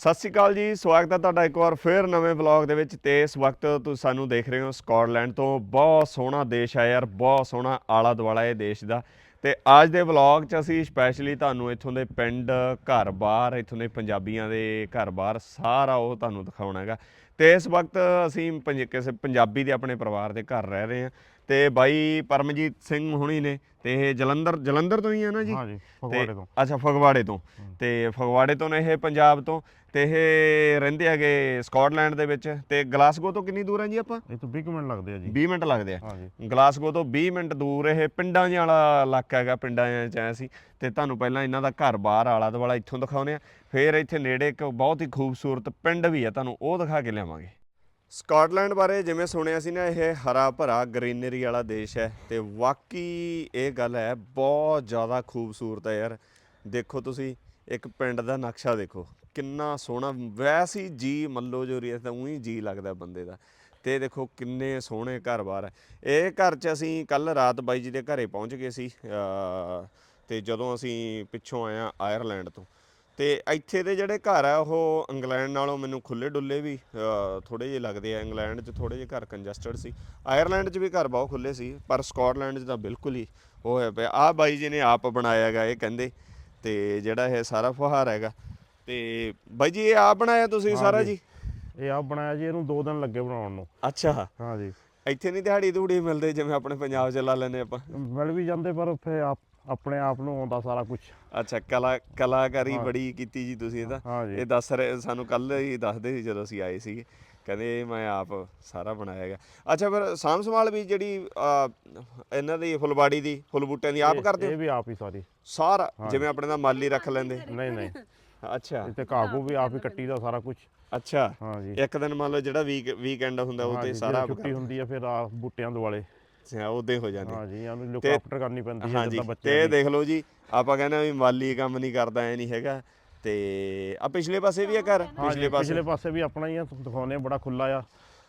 ਸਤਿ ਸ਼੍ਰੀ ਅਕਾਲ ਜੀ, ਸਵਾਗਤ ਹੈ ਤੁਹਾਡਾ ਇੱਕ ਵਾਰ ਫੇਰ ਨਵੇਂ ਵਲੌਗ ਦੇ ਵਿੱਚ ਤੇ ਇਸ ਵਕਤ ਤੁਸੀਂ ਸਾਨੂੰ ਦੇਖ ਰਹੇ ਹੋ ਸਕਾਟਲੈਂਡ ਤੋਂ ਬਹੁਤ ਸੋਹਣਾ ਦੇਸ਼ ਹੈ ਯਾਰ, ਬਹੁਤ ਸੋਹਣਾ ਆਲਾ ਦੁਆਲਾ ਇਹ ਦੇਸ਼ ਦਾ। ਤੇ ਅੱਜ ਦੇ ਵਲੌਗ 'ਚ ਅਸੀਂ ਸਪੈਸ਼ਲੀ ਤੁਹਾਨੂੰ ਇੱਥੋਂ ਦੇ ਪਿੰਡ, ਘਰ-ਬਾਰ, ਇੱਥੋਂ ਦੇ ਪੰਜਾਬੀਆਂ ਦੇ ਘਰ-ਬਾਰ ਸਾਰਾ ਉਹ ਤੁਹਾਨੂੰ ਦਿਖਾਉਣਾ ਹੈਗਾ। ਤੇ ਇਸ ਵਕਤ ਅਸੀਂ ਪੰਜ- ਕਿਸੇ ਪੰਜਾਬੀ ਦੇ ਆਪਣੇ ਪਰਿਵਾਰ ਦੇ ਘਰ ਰਹਿ ਰਹੇ ਹਾਂ। ਤੇ ਬਾਈ ਪਰਮਜੀਤ ਸਿੰਘ ਹੁਣੀ ਨੇ ਤੇ ਇਹ ਜਲੰਧਰ ਜਲੰਧਰ ਤੋਂ ਹੀ ਹੈ ਨਾ ਜੀ? ਹਾਂ ਜੀ ਫਗਵਾੜੇ ਤੋਂ। ਅੱਛਾ ਫਗਵਾੜੇ ਤੋਂ। ਤੇ ਫਗਵਾੜੇ ਤੋਂ ਨੇ ਇਹ ਪੰਜਾਬ ਤੋਂ। ਤੇ ਇਹ ਰਹਿੰਦੇ ਹੈਗੇ ਸਕਾਟਲੈਂਡ ਦੇ ਵਿੱਚ। ਤੇ ਗਲਾਸਗੋ ਤੋਂ ਕਿੰਨੀ ਦੂਰ ਹੈ ਜੀ ਆਪਾਂ? ਇਹ ਤੋਂ 20 ਕੁ ਮਿੰਟ ਲੱਗਦੇ ਆ ਜੀ। 20 ਮਿੰਟ ਲੱਗਦੇ ਆ। ਗਲਾਸਗੋ ਤੋਂ 20 ਮਿੰਟ ਦੂਰ ਇਹ ਪਿੰਡਾਂ ਜਿਹਾ ਵਾਲਾ ਇਲਾਕਾ ਹੈਗਾ ਪਿੰਡਾਂ ਚ ਆਇਆ ਸੀ। ਤੇ ਤੁਹਾਨੂੰ ਪਹਿਲਾਂ ਇਹਨਾਂ ਦਾ ਘਰ ਬਾਹਰ ਆਲਾ ਦੁਆਲਾ ਇੱਥੋਂ ਦਿਖਾਉਨੇ ਆ। ਫਿਰ ਇੱਥੇ ਨੇੜੇ ਇੱਕ ਬਹੁਤ ਹੀ ਖੂਬਸੂਰਤ ਪਿੰਡ ਵੀ ਆ। ਤੁਹਾਨੂੰ ਉਹ ਦਿਖਾ ਕੇ ਲਿਆਵਾਂਗੇ। ਸਕਾਟਲੈਂਡ ਬਾਰੇ ਜਿਵੇਂ ਸੁਣਿਆ ਸੀ ਨਾ ਇਹ ਹਰਾ ਭਰਾ ਗ੍ਰੀਨਰੀ ਵਾਲਾ ਦੇਸ਼ ਹੈ ਤੇ ਵਾਕਈ ਇਹ ਗੱਲ ਹੈ ਬਹੁਤ ਜ਼ਿਆਦਾ ਖੂਬਸੂਰਤ ਹੈ ਯਾਰ। ਦੇਖੋ ਤੁਸੀਂ ਇੱਕ ਪਿੰਡ ਦਾ ਨਕਸ਼ਾ ਦੇਖੋ ਕਿੰਨਾ ਸੋਹਣਾ ਵੈਸੇ ਹੀ ਜੀ ਮੱਲੋ ਜੋ ਰੀਸ ਤਾਂ ਉਹੀ ਜੀ ਲੱਗਦਾ ਬੰਦੇ ਦਾ। ਤੇ ਦੇਖੋ ਕਿੰਨੇ ਸੋਹਣੇ ਘਰ-ਬਾਰ ਹੈ। ਇਹ ਘਰ 'ਚ ਅਸੀਂ ਕੱਲ ਰਾਤ ਬਾਈ ਜੀ ਦੇ ਘਰੇ ਪਹੁੰਚ ਗਏ ਸੀ ਅ, ਤੇ ਜਦੋਂ ਅਸੀਂ ਪਿੱਛੋਂ ਆਏ ਆ ਆਇਰਲੈਂਡ ਤੋਂ। ਤੇ ਇੱਥੇ ਦੇ ਜਿਹੜੇ ਘਰ ਆ ਉਹ ਇੰਗਲੈਂਡ ਨਾਲੋਂ ਮੈਨੂੰ ਖੁੱਲੇ ਡੁੱਲੇ ਵੀ ਥੋੜੇ ਜਿਹੇ ਲੱਗਦੇ ਆ। ਇੰਗਲੈਂਡ 'ਚ ਥੋੜੇ ਜਿਹੇ ਘਰ ਕੰਜਸਟਡ ਸੀ। ਆਇਰਲੈਂਡ 'ਚ ਵੀ ਘਰ ਬਹੁਤ ਖੁੱਲੇ ਸੀ ਪਰ ਸਕਾਟਲੈਂਡ 'ਚ ਤਾਂ ਬਿਲਕੁਲ ਹੀ ਉਹ ਹੋਇਆ ਪਿਆ। ਆ ਬਾਈ ਜੀ ਨੇ ਆਪ ਬਣਾਇਆ ਹੈਗਾ ਇਹ ਕਹਿੰਦੇ ਤੇ ਜਿਹੜਾ ਇਹ ਸਾਰਾ ਫੁਹਾਰ ਹੈਗਾ। ਤੇ ਬਾਈ ਜੀ ਇਹ ਆਪ ਬਣਾਇਆ ਤੁਸੀਂ ਸਾਰਾ ਜੀ? ਇਹ ਆ ਬਣਾਇਆ ਜੀ ਇਹਨੂੰ 2 ਦਿਨ ਲੱਗੇ ਬਣਾਉਣ ਨੂੰ। ਅੱਛਾ। ਹਾਂ ਜੀ। ਇੱਥੇ ਨਹੀਂ ਦਿਹਾੜੀ ਦੂੜੀ ਮਿਲਦੇ ਜਿਵੇਂ ਆਪਣੇ ਪੰਜਾਬ 'ਚ ਲਾ ਲੈਨੇ ਆਪਾਂ। ਮਿਲ ਵੀ ਜਾਂਦੇ ਪਰ ਫਿਰ ਆਪ ਆਪਣੇ ਆਪ ਨੂੰ ਆਉਂਦਾ ਸਾਰਾ ਕੁਝ ਅੱਛਾ ਕਲਾ ਕਲਾਕਾਰੀ ਬੜੀ ਕੀਤੀ ਜੀ ਤੁਸੀਂ ਇਹਦਾ ਇਹ ਦੱਸ ਰਹੇ ਸਾਨੂੰ ਕੱਲ ਹੀ ਦੱਸਦੇ ਸੀ ਜਦੋਂ ਅਸੀਂ ਆਏ ਸੀਗੇ। ਕਹਿੰਦੇ ਮੈਂ ਆਪ ਸਾਰਾ ਬਣਾਇਆ ਹੈਗਾ। ਅੱਛਾ ਫਿਰ ਸਾਂਭ ਸੰਭਾਲ ਵੀ ਜਿਹੜੀ ਇਹਨਾਂ ਦੀ ਫੁੱਲਬਾੜੀ ਦੀ ਫੁੱਲ ਬੂਟਿਆਂ ਦੀ ਆਪ ਕਰਦੇ ਇਹ ਵੀ ਆਪ ਹੀ ਸਾਰੀ। ਸਾਰਾ? ਜਿਵੇਂ ਆਪਣੇ ਦਾ ਮਾਲੀ ਰੱਖ ਲੈਂਦੇ। ਨਹੀਂ ਨਹੀਂ। ਅੱਛਾ। ਇੱਥੇ ਘਾਹ ਵੀ ਆਪ ਹੀ ਕੱਟੀ ਦਾ ਸਾਰਾ ਕੁਝ ਅੱਛਾ। ਹਾਂ ਜੀ। ਇੱਕ ਦਿਨ ਮੰਨ ਲਓ ਜਿਹੜਾ ਵੀਕ ਵੀਕਐਂਡ ਹੁੰਦਾ ਉਹ ਤੇ ਸਾਰਾ ਛੁੱਟੀ ਹੁੰਦੀ ਆ ਫਿਰ ਆ ਬੂਟਿਆਂ ਦੁਆਲੇ। ਅੱਛਾ ਉਹਦੇ ਹੋ ਜਾਂਦੇ। ਹਾਂ ਜੀ ਇਹਨੂੰ ਲੁਕਾਪਟਰ ਕਰਨੀ ਪੈਂਦੀ ਹੈ ਜਿੱਦਾਂ ਤੇ ਬੱਚੇ ਇਹ ਦੇਖ ਲਓ ਜੀ ਆਪਾਂ ਕਹਿੰਦੇ ਵੀ ਮਾਲੀ ਕੰਮ ਨਹੀਂ ਕਰਦਾ ਐ ਨਹੀਂ ਹੈਗਾ। ਤੇ ਆ ਪਿਛਲੇ ਪਾਸੇ ਵੀ ਆ ਘਰ? ਹਾਂ ਪਿਛਲੇ ਪਾਸੇ। ਪਿਛਲੇ ਪਾਸੇ ਵੀ ਆਪਣਾ ਹੀ ਆ ਦਿਖਾਉਨੇ ਬੜਾ ਖੁੱਲਾ ਆ।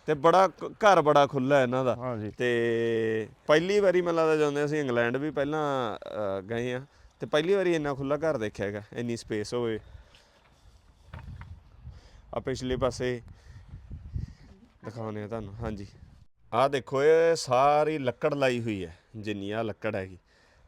ਤੇ ਬੜਾ ਘਰ ਬੜਾ ਖੁੱਲਾ ਹੈ ਇਹਨਾਂ ਦਾ। ਹਾਂ ਜੀ। ਤੇ ਪਹਿਲੀ ਵਾਰੀ ਮੈਨੂੰ ਲੱਗਦਾ ਜਾਂਦੇ ਅਸੀਂ ਇੰਗਲੈਂਡ ਵੀ ਪਹਿਲਾਂ ਗਏ ਆ ਤੇ ਪਹਿਲੀ ਵਾਰੀ ਇੰਨਾ ਖੁੱਲਾ ਘਰ ਦੇਖਿਆ ਹੈਗਾ ਇੰਨੀ ਸਪੇਸ ਹੋਵੇ। ਆ ਪਿਛਲੇ ਪਾਸੇ ਦਿਖਾਉਨੇ ਆ ਤੁਹਾਨੂੰ। ਹਾਂਜੀ। ਆਹ ਦੇਖੋ, ਇਹ ਸਾਰੀ ਲੱਕੜ ਲਾਈ ਹੋਈ ਹੈ ਜਿੰਨੀ ਆ ਲੱਕੜ ਹੈਗੀ।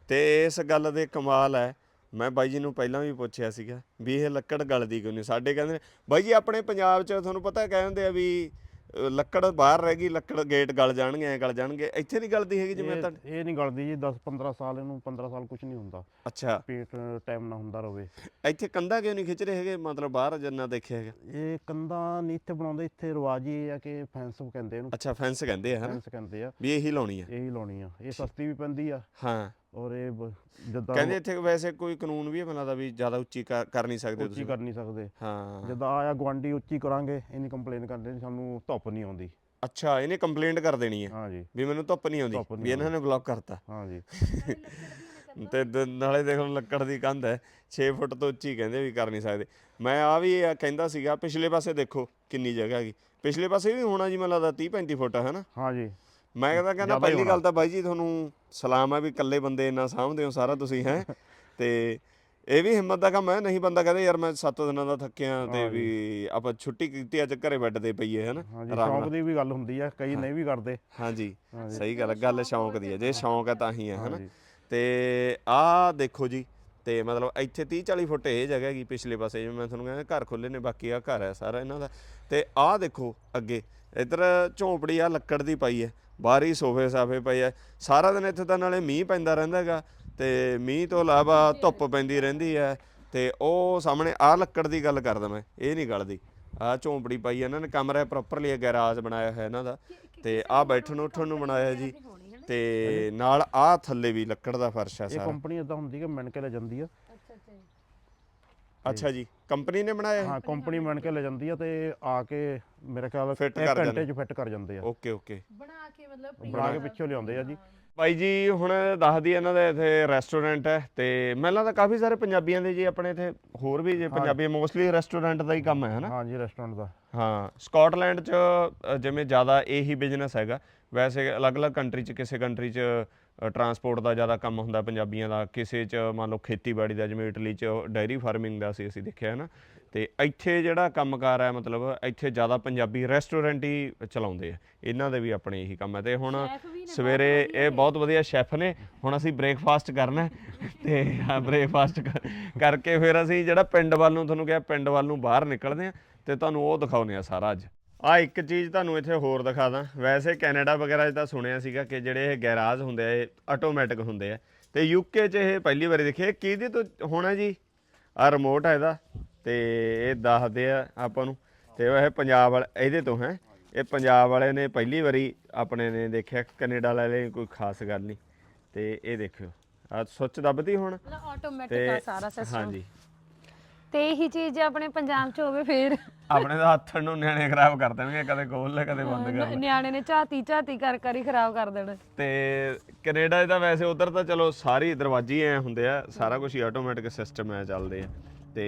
ਤੇ ਇਸ ਗੱਲ ਦੇ ਕਮਾਲ ਹੈ, ਮੈਂ ਬਾਈ ਜੀ ਨੂੰ ਪਹਿਲਾਂ ਵੀ ਪੁੱਛਿਆ ਸੀਗਾ ਵੀ ਇਹ ਲੱਕੜ ਗਲਦੀ ਕਿਉਂ ਨਹੀਂ? ਸਾਡੇ ਕਹਿੰਦੇ ਨੇ, ਬਾਈ ਜੀ, ਆਪਣੇ ਪੰਜਾਬ 'ਚ ਤੁਹਾਨੂੰ ਪਤਾ ਕਹਿੰਦੇ ਆ ਵੀ ਅ, ਲੱਕੜ ਬਾਹਰ ਰਹਿ ਗਈ ਲੱਕੜ ਗੇਟ ਗਲ ਜਾਣਗੇ ਐ ਗਲ ਜਾਣਗੇ। ਇੱਥੇ ਨਹੀਂ ਗਲਦੀ ਹੈਗੀ ਜਿਵੇਂ ਤਾਂ ਇਹ ਇਹ ਨਹੀਂ ਗਲਦੀ ਜੀ 10 15 ਸਾਲ ਇਹਨੂੰ 15 ਸਾਲ ਕੁਝ ਨਹੀਂ ਹੁੰਦਾ। ਅੱਛਾ। ਪੇਟ ਟਾਈਮ ਨਾ ਹੁੰਦਾ ਰਵੇ। ਇੱਥੇ ਕੰਧਾ ਕਿਉਂ ਨਹੀਂ ਖਿੱਚ ਰਹੇ ਹੈਗੇ? ਮਤਲਬ ਬਾਹਰ ਜਿੰਨਾ ਦੇਖਿਆ ਹੈਗਾ। ਇਹ ਕੰਧਾਂ ਨਹੀਂ ਇੱਥੇ ਬਣਾਉਂਦੇ ਇੱਥੇ ਰਿਵਾਜ ਹੀ ਇਹ ਆ ਕਿ ਫੈਂਸ ਕਹਿੰਦੇ ਇਹਨੂੰ। ਅੱਛਾ ਫੈਂਸ ਕਹਿੰਦੇ ਆ ਹਨਾ? ਫੈਂਸ ਕਹਿੰਦੇ ਆ। ਵੀ ਇਹੀ ਲਾਉਣੀ ਆ। ਇਹੀ ਲਾਉਣੀ ਆ। ਇਹ ਸਸਤੀ ਵੀ ਪੈਂਦੀ ਆ। ਹਾਂ। ਔਰ ਇਹ ਬ- ਜਿੱਦਾਂ ਕਹਿੰਦੇ ਇੱਥੇ ਵੈਸੇ ਕੋਈ ਕਾਨੂੰਨ ਵੀ ਹੈ ਲੱਗਦਾ ਵੀ ਜ਼ਿਆਦਾ ਉੱਚੀ ਕਰ ਕਰ ਨਹੀਂ ਸਕਦੇ ਉੱਚੀ ਤੁਸੀਂ। ਕਰ ਨਹੀਂ ਸਕਦੇ। ਹਾਂ। ਜਿੱਦਾਂ ਆਇਆ ਗਵਾਂਡੀ ਉੱਚੀ ਕਰਾਂਗੇ ਇਹਨੀ ਕੰਪਲੇਨ ਕਰਦੇ ਨੇ ਸਾਨੂੰ ਧੁੱਪ ਨਹੀਂ ਆਉਂਦੀ। ਅੱਛਾ ਇਹਨੇ ਕੰਪਲੇਂਟ ਕਰ ਦੇਣੀ ਹੈ? ਵੀ ਮੈਨੂੰ ਧੁੱਪ ਨਹੀਂ ਆਉਂਦੀ ਨਹੀਂ ਵੀ ਇਹਨਾਂ ਨੇ ਬਲੌਕ ਕਰਤਾ। ਹਾਂ ਜੀ। ਤੇ ਦ- ਨਾਲੇ ਦੇਖੋ ਲੱਕੜ ਦੀ ਕੰਧ ਹੈ 6 ਫੁੱਟ ਤੋਂ ਉੱਚੀ ਕਹਿੰਦੇ ਵੀ ਕਰ ਨਹੀਂ ਸਕਦੇ। ਮੈਂ ਆ ਵੀ ਇਹ ਕਹਿੰਦਾ ਸੀਗਾ ਪਿਛਲੇ ਪਾਸੇ ਦੇਖੋ ਕਿੰਨੀ ਜਗ੍ਹਾ ਹੈਗੀ। ਪਿਛਲੇ ਪਾਸੇ ਵੀ ਹੋਣਾ ਜੀ ਮੈਨੂੰ ਲੱਗਦਾ 30 35 ਫੁੱਟ ਹੈ ਨਾ ਹਾਂ ਜੀ। ਮੈਂ ਕਹਿੰਦਾ ਕਹਿੰਦਾ ਪਹਿਲੀ ਗੱਲ ਤਾਂ ਬਾਈ ਜੀ ਤੁਹਾਨੂੰ ਸਲਾਮ ਹੈ ਵੀ ਇਕੱਲੇ ਬੰਦੇ ਇੰਨਾ ਸਾਂਭਦੇ ਹੋ ਸਾਰਾ ਤੁਸੀਂ ਹੈ। ਤੇ ਇਹ ਵੀ ਹਿੰਮਤ ਦਾ ਕੰਮ ਹੈ ਨਹੀਂ ਬੰਦਾ ਕਹਿੰਦਾ ਯਾਰ ਮੈਂ 7 ਦਿਨਾਂ ਦਾ ਥੱਕਿਆ ਤੇ ਵੀ ਆਪਾਂ ਛੁੱਟੀ ਕੀਤੀ ਅੱਜ ਘਰੇ ਬੈੱਡ ਤੇ ਪਈਏ ਹੈ ਨਾ ਹਾਂ ਜੀ ਆਰਾਮ ਸ਼ੌਂਕ ਦੀ ਵੀ ਗੱਲ ਹੁੰਦੀ ਆ ਕਈ ਨਹੀਂ ਵੀ ਕਰਦੇ। ਹਾਂਜੀ ਸਹੀ ਗੱਲ ਗੱਲ ਸ਼ੌਂਕ ਦੀ ਹੈ ਜੇ ਸ਼ੌਂਕ ਹੈ ਤਾਂ ਹੀ ਹੈ ਹਨਾ। ਤੇ ਆਹ ਦੇਖੋ ਜੀ ਤੇ ਮਤਲਬ ਇੱਥੇ 30 40 ਫੁੱਟ ਇਹ ਜਗ੍ਹਾ ਹੈਗੀ ਪਿਛਲੇ ਪਾਸੇ ਜਿਵੇਂ ਮੈਂ ਤੁਹਾਨੂੰ ਕਹਿੰਦਾ ਘਰ ਖੁੱਲੇ ਨੇ ਬਾਕੀ ਆ ਘਰ ਹੈ ਸਾਰਾ ਇਹਨਾਂ ਦਾ। ਤੇ ਆਹ ਦੇਖੋ ਅੱਗੇ ਇੱਧਰ ਝੌਂਪੜੀ ਆ ਲੱਕੜ ਦੀ ਪਈ ਹੈ। ਬਾਹਰੀ ਸੋਫੇ ਸਾਫੇ ਪਏ ਆ। ਸਾਰਾ ਦਿਨ ਇੱਥੇ ਤਾਂ ਨਾਲੇ ਮੀਂਹ ਪੈਂਦਾ ਰਹਿੰਦਾ ਹੈਗਾ ਤੇ ਮੀਂਹ ਤੋਂ ਇਲਾਵਾ ਧੁੱਪ ਪੈਂਦੀ ਰਹਿੰਦੀ ਹੈ ਤੇ ਉਹ ਸਾਹਮਣੇ ਆਹ ਲੱਕੜ ਦੀ ਗੱਲ ਕਰਦਾ ਮੈਂ ਇਹ ਨਹੀਂ ਗਲਦੀ। ਆਹ ਝੌਂਪੜੀ ਪਾਈ ਇਹਨਾਂ ਨੇ ਕਮਰਾ ਪ੍ਰੋਪਰਲੀ ਗੈਰਾਜ ਬਣਾਇਆ ਹੋਇਆ ਇਹਨਾਂ ਦਾ। ਤੇ ਆਹ ਬੈਠਣ ਉੱਠਣ ਨੂੰ ਬਣਾਇਆ ਜੀ। ਤੇ ਨਾਲ ਆਹ ਥੱਲੇ ਵੀ ਲੱਕੜ ਦਾ ਫਰਸ਼ ਆ ਇਹ ਸਾਰਾ। ਕੰਪਨੀ ਇਦਾਂ ਹੁੰਦੀ ਕਿ ਮਿਣ ਕੇ ਲੈ ਜਾਂਦੀ ਆ। ਅੱਛਾ ਜੀ ਕੰਪਨੀ ਨੇ ਬਣਾਇਆ ਹਾਂ ਕੰਪਨੀ ਮਿਣ ਕੇ ਲੈ ਜਾਂਦੀ ਆ ਤੇ ਆ ਕੇ ਮੇਰੇ ਖਿਆਲ Fit ਇੱਕ ਕਰ ਘੰਟੇ 'ਚ ਫਿੱਟ ਕਰ ਜਾਂਦੇ ਆ। Okay okay. ਬਣਾ ਕੇ ਮਤਲਬ ਬਣਾ ਕੇ ਪਿੱਛੋਂ ਲਿਆਉਂਦੇ ਆ ਜੀ। ਬਾਈ ਜੀ ਹੁਣ ਦੱਸਦੀ ਇਹਨਾਂ ਦਾ ਇੱਥੇ ਰੈਸਟੋਰੈਂਟ ਹੈ ਤੇ ਮੈਨੂੰ ਲੱਗਦਾ ਕਾਫੀ ਸਾਰੇ ਪੰਜਾਬੀਆਂ ਦੇ ਜੀ ਆਪਣੇ ਇੱਥੇ ਹੋਰ ਵੀ ਜੇ ਪੰਜਾਬੀ ਮੋਸਟਲੀ ਰੈਸਟੋਰੈਂਟ ਦਾ ਹੀ ਕੰਮ ਹੈ ਹਨਾ? ਹਾਂ ਜੀ ਰੈਸਟੋਰੈਂਟ ਦਾ। ਹਾਂ ਸਕਾਟਲੈਂਡ ਚ ਅ, ਜਿਵੇਂ ਜ਼ਿਆਦਾ ਇਹੀ ਬਿਜ਼ਨਸ ਹੈਗਾ। ਵੈਸੇ ਅਲੱਗ-ਅਲੱਗ ਕੰਟਰੀ ਚ ਕਿਸੇ ਕੰਟਰੀ ਚ ਟਰਾਂਸਪੋਰਟ ਦਾ ਜ਼ਿਆਦਾ ਕੰਮ ਹੁੰਦਾ ਪੰਜਾਬੀਆਂ ਦਾ ਕਿਸੇ ਚ ਮੰਨ ਲਓ ਖੇਤੀਬਾੜੀ ਦਾ ਜਿਵੇਂ ਇਟਲੀ ਚ ਡਾਇਰੀ ਫਾਰਮਿੰਗ ਦਾ ਸੀ ਅਸੀਂ ਦੇਖਿਆ ਹੈ ਨਾ ਤੇ ਇੱਥੇ ਜਿਹੜਾ ਕੰਮਕਾਰ ਹੈ ਮਤਲਬ ਇੱਥੇ ਜ਼ਿਆਦਾ ਪੰਜਾਬੀ ਰੈਸਟੋਰੈਂਟ ਹੀ ਚਲਾਉਂਦੇ ਆ। ਇਹਨਾਂ ਦੇ ਵੀ ਆਪਣੇ ਇਹੀ ਕੰਮ ਹੈ ਤੇ ਹੁਣ ਸਵੇਰੇ ਇਹ ਬਹੁਤ ਵਧੀਆ ਸ਼ੈਫ ਨੇ ਹੁਣ ਅਸੀਂ ਬ੍ਰੇਕਫਾਸਟ ਕਰਨਾ ਤੇ ਬ੍ਰੇਕਫਾਸਟ ਕਰਕੇ ਫਿਰ ਅਸੀਂ ਜਿਹੜਾ ਪਿੰਡ ਵੱਲ ਨੂੰ ਤੁਹਾਨੂੰ ਕਿਹਾ ਪਿੰਡ ਵੱਲ ਨੂੰ ਬਾਹਰ ਨਿਕਲਦੇ ਆ ਤੇ ਤੁਹਾਨੂੰ ਉਹ ਦਿਖਾਉਨੇ ਆ ਸਾਰਾ ਅੱਜ। ਆ ਇੱਕ ਚੀਜ਼ ਤੁਹਾਨੂੰ ਇੱਥੇ ਹੋਰ ਦਿਖਾ ਦਾਂ। ਵੈਸੇ ਕੈਨੇਡਾ ਵਗੈਰਾ 'ਚ ਤਾਂ ਸੁਣਿਆ ਸੀਗਾ ਕਿ ਜਿਹੜੇ ਇਹ ਗੈਰਾਜ ਹੁੰਦੇ ਆ ਇਹ ਆਟੋਮੈਟਿਕ ਹੁੰਦੇ ਆ। ਤੇ ਯੂਕੇ 'ਚ ਇਹ ਪਹਿਲੀ ਵਾਰੀ ਦੇਖਿਆ ਕਿਹਦੇ ਤੋਂ ਹੋਣਾ ਜੀ? ਆ ਰਿਮੋਟ ਹੈ ਇਹਦਾ। ਤੇ ਇਹ ਦੱਸਦੇ ਆ ਆਪਾਂ ਨੂੰ। ਤੇ ਉਹ ਇਹ ਪੰਜਾਬ ਵਾਲੇ ਇਹਦੇ ਤੋਂ ਹੈ। ਇਹ ਪੰਜਾਬ ਵਾਲੇ ਨੇ ਪਹਿਲੀ ਵਾਰੀ ਆਪਣੇ ਨੇ ਦੇਖਿਆ। ਕੈਨੇਡਾ ਵਾਲੇ ਨੇ ਕੋਈ ਖਾਸ ਗੱਲ ਨਹੀਂ। ਤੇ ਇਹ ਦੇਖਿਓ। ਆ ਸੁੱਚ ਦੱਬਦੀ ਹੁਣ। ਆਟੋਮੈਟਿਕ ਆ ਸਾਰਾ ਸਿਸਟਮ ਹਾਂਜੀ। ਤੇ ਇਹੀ ਚੀਜ਼ ਜੇ ਆਪਣੇ ਪੰਜਾਬ 'ਚ ਹੋਵੇ ਫੇਰ। ਆਪਣੇ ਦਾ ਹੱਥ ਨੂੰ ਨਿਆਣੇ ਖਰਾਬ ਕਰ ਦੇਣਗੇ ਕਦੇ ਖੋਲ ਲੈ ਕਦੇ ਬੰਦ ਕਰ ਲੈ। ਨਿਆਣੇ ਨੇ ਝਾਤੀ ਝਾਤੀ ਕਰ ਕਰ ਹੀ ਖਰਾਬ ਕਰ ਦੇਣਾ। ਤੇ ਕੈਨੇਡਾ ਤਾਂ ਵੈਸੇ ਉਧਰ ਤਾਂ ਚਲੋ ਸਾਰੀ ਦਰਵਾਜ਼ੇ ਐ ਹੁੰਦੇ ਆ ਸਾਰਾ ਕੁਝ ਹੀ ਆਟੋਮੈਟਿਕ ਸਿਸਟਮ ਐ ਚੱਲਦੇ ਆ। ਤੇ